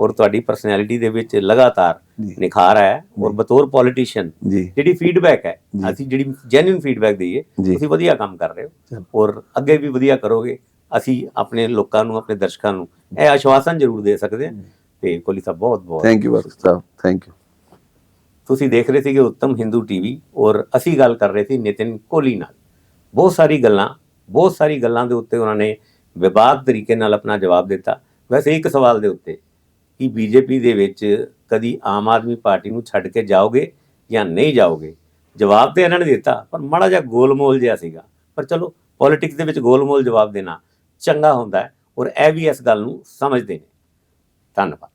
Speaker 1: ਔਰ ਤੁਹਾਡੀ ਪਰਸਨੈਲਿਟੀ ਦੇ ਵਿੱਚ ਲਗਾਤਾਰ। ਨਿਖਾਰ ਆਇਆ। ਹੈ ਔਰ ਬਤੌਰ ਪੋਲੀਟੀਸ਼ੀਅਨ ਜਿਹੜੀ ਫੀਡਬੈਕ ਹੈ। ਅਸੀਂ ਜਿਹੜੀ ਜੈਨੂਇਨ ਫੀਡਬੈਕ ਦਈਏ। ਤੁਸੀਂ ਵਧੀਆ ਕੰਮ ਕਰ ਰਹੇ ਹੋ। ਔਰ ਅੱਗੇ ਵੀ ਵਧੀਆ ਕਰੋਗੇ। ਅਸੀਂ ਆਪਣੇ ਲੋਕਾਂ ਨੂੰ ਆਪਣੇ ਦਰਸ਼ਕਾਂ ਨੂੰ ਇਹ ਆਸ਼ਵਾਸਨ ਜ਼ਰੂਰ ਦੇ ਸਕਦੇ ਹਾਂ ਤੇ ਕੋਹਲੀ ਸਾਹਿਬ ਬਹੁਤ ਬਹੁਤ
Speaker 2: ਥੈਂਕ ਯੂ ਬਸ ਸਾਹਿਬ ਥੈਂਕ ਯੂ
Speaker 1: ਤੁਸੀਂ ਦੇਖ ਰਹੇ ਸੀਗੇ ਉੱਤਮ ਹਿੰਦੂ ਟੀਵੀ ਔਰ ਅਸੀਂ ਗੱਲ ਕਰ ਰਹੇ ਸੀ ਨਿਤਿਨ ਕੋਹਲੀ ਨਾਲ। ਬਹੁਤ ਸਾਰੀ ਗੱਲਾਂ ਬਹੁਤ ਸਾਰੀ ਗੱਲਾਂ ਦੇ ਉੱਤੇ ਉਹਨਾਂ ਨੇ ਵਿਵਾਦ ਤਰੀਕੇ ਨਾਲ ਆਪਣਾ ਜਵਾਬ ਦਿੱਤਾ। ਵੈਸੇ ਇੱਕ ਸਵਾਲ ਦੇ ਉੱਤੇ ਕਿ ਬੀਜੇਪੀ ਦੇ ਵਿੱਚ ਕਦੀ ਆਮ ਆਦਮੀ ਪਾਰਟੀ ਨੂੰ ਛੱਡ ਕੇ ਜਾਓਗੇ ਜਾਂ ਨਹੀਂ ਜਾਓਗੇ? ਜਵਾਬ ਤੇ ਇਹਨਾਂ ਨੇ ਦਿੱਤਾ ਪਰ ਮਾੜਾ ਜਿਹਾ ਗੋਲਮੋਲ ਜਿਹਾ ਸੀਗਾ। ਪਰ ਚਲੋ ਪੋਲਿਟਿਕਸ ਦੇ ਵਿੱਚ ਗੋਲਮੋਲ ਜਵਾਬ ਦੇਣਾ ਚੰਗਾ ਹੁੰਦਾ ਹੈ ਔਰ ਇਹ ਵੀ ਇਸ ਗੱਲ ਨੂੰ ਸਮਝਦੇ ਨੇ। ਧੰਨਵਾਦ।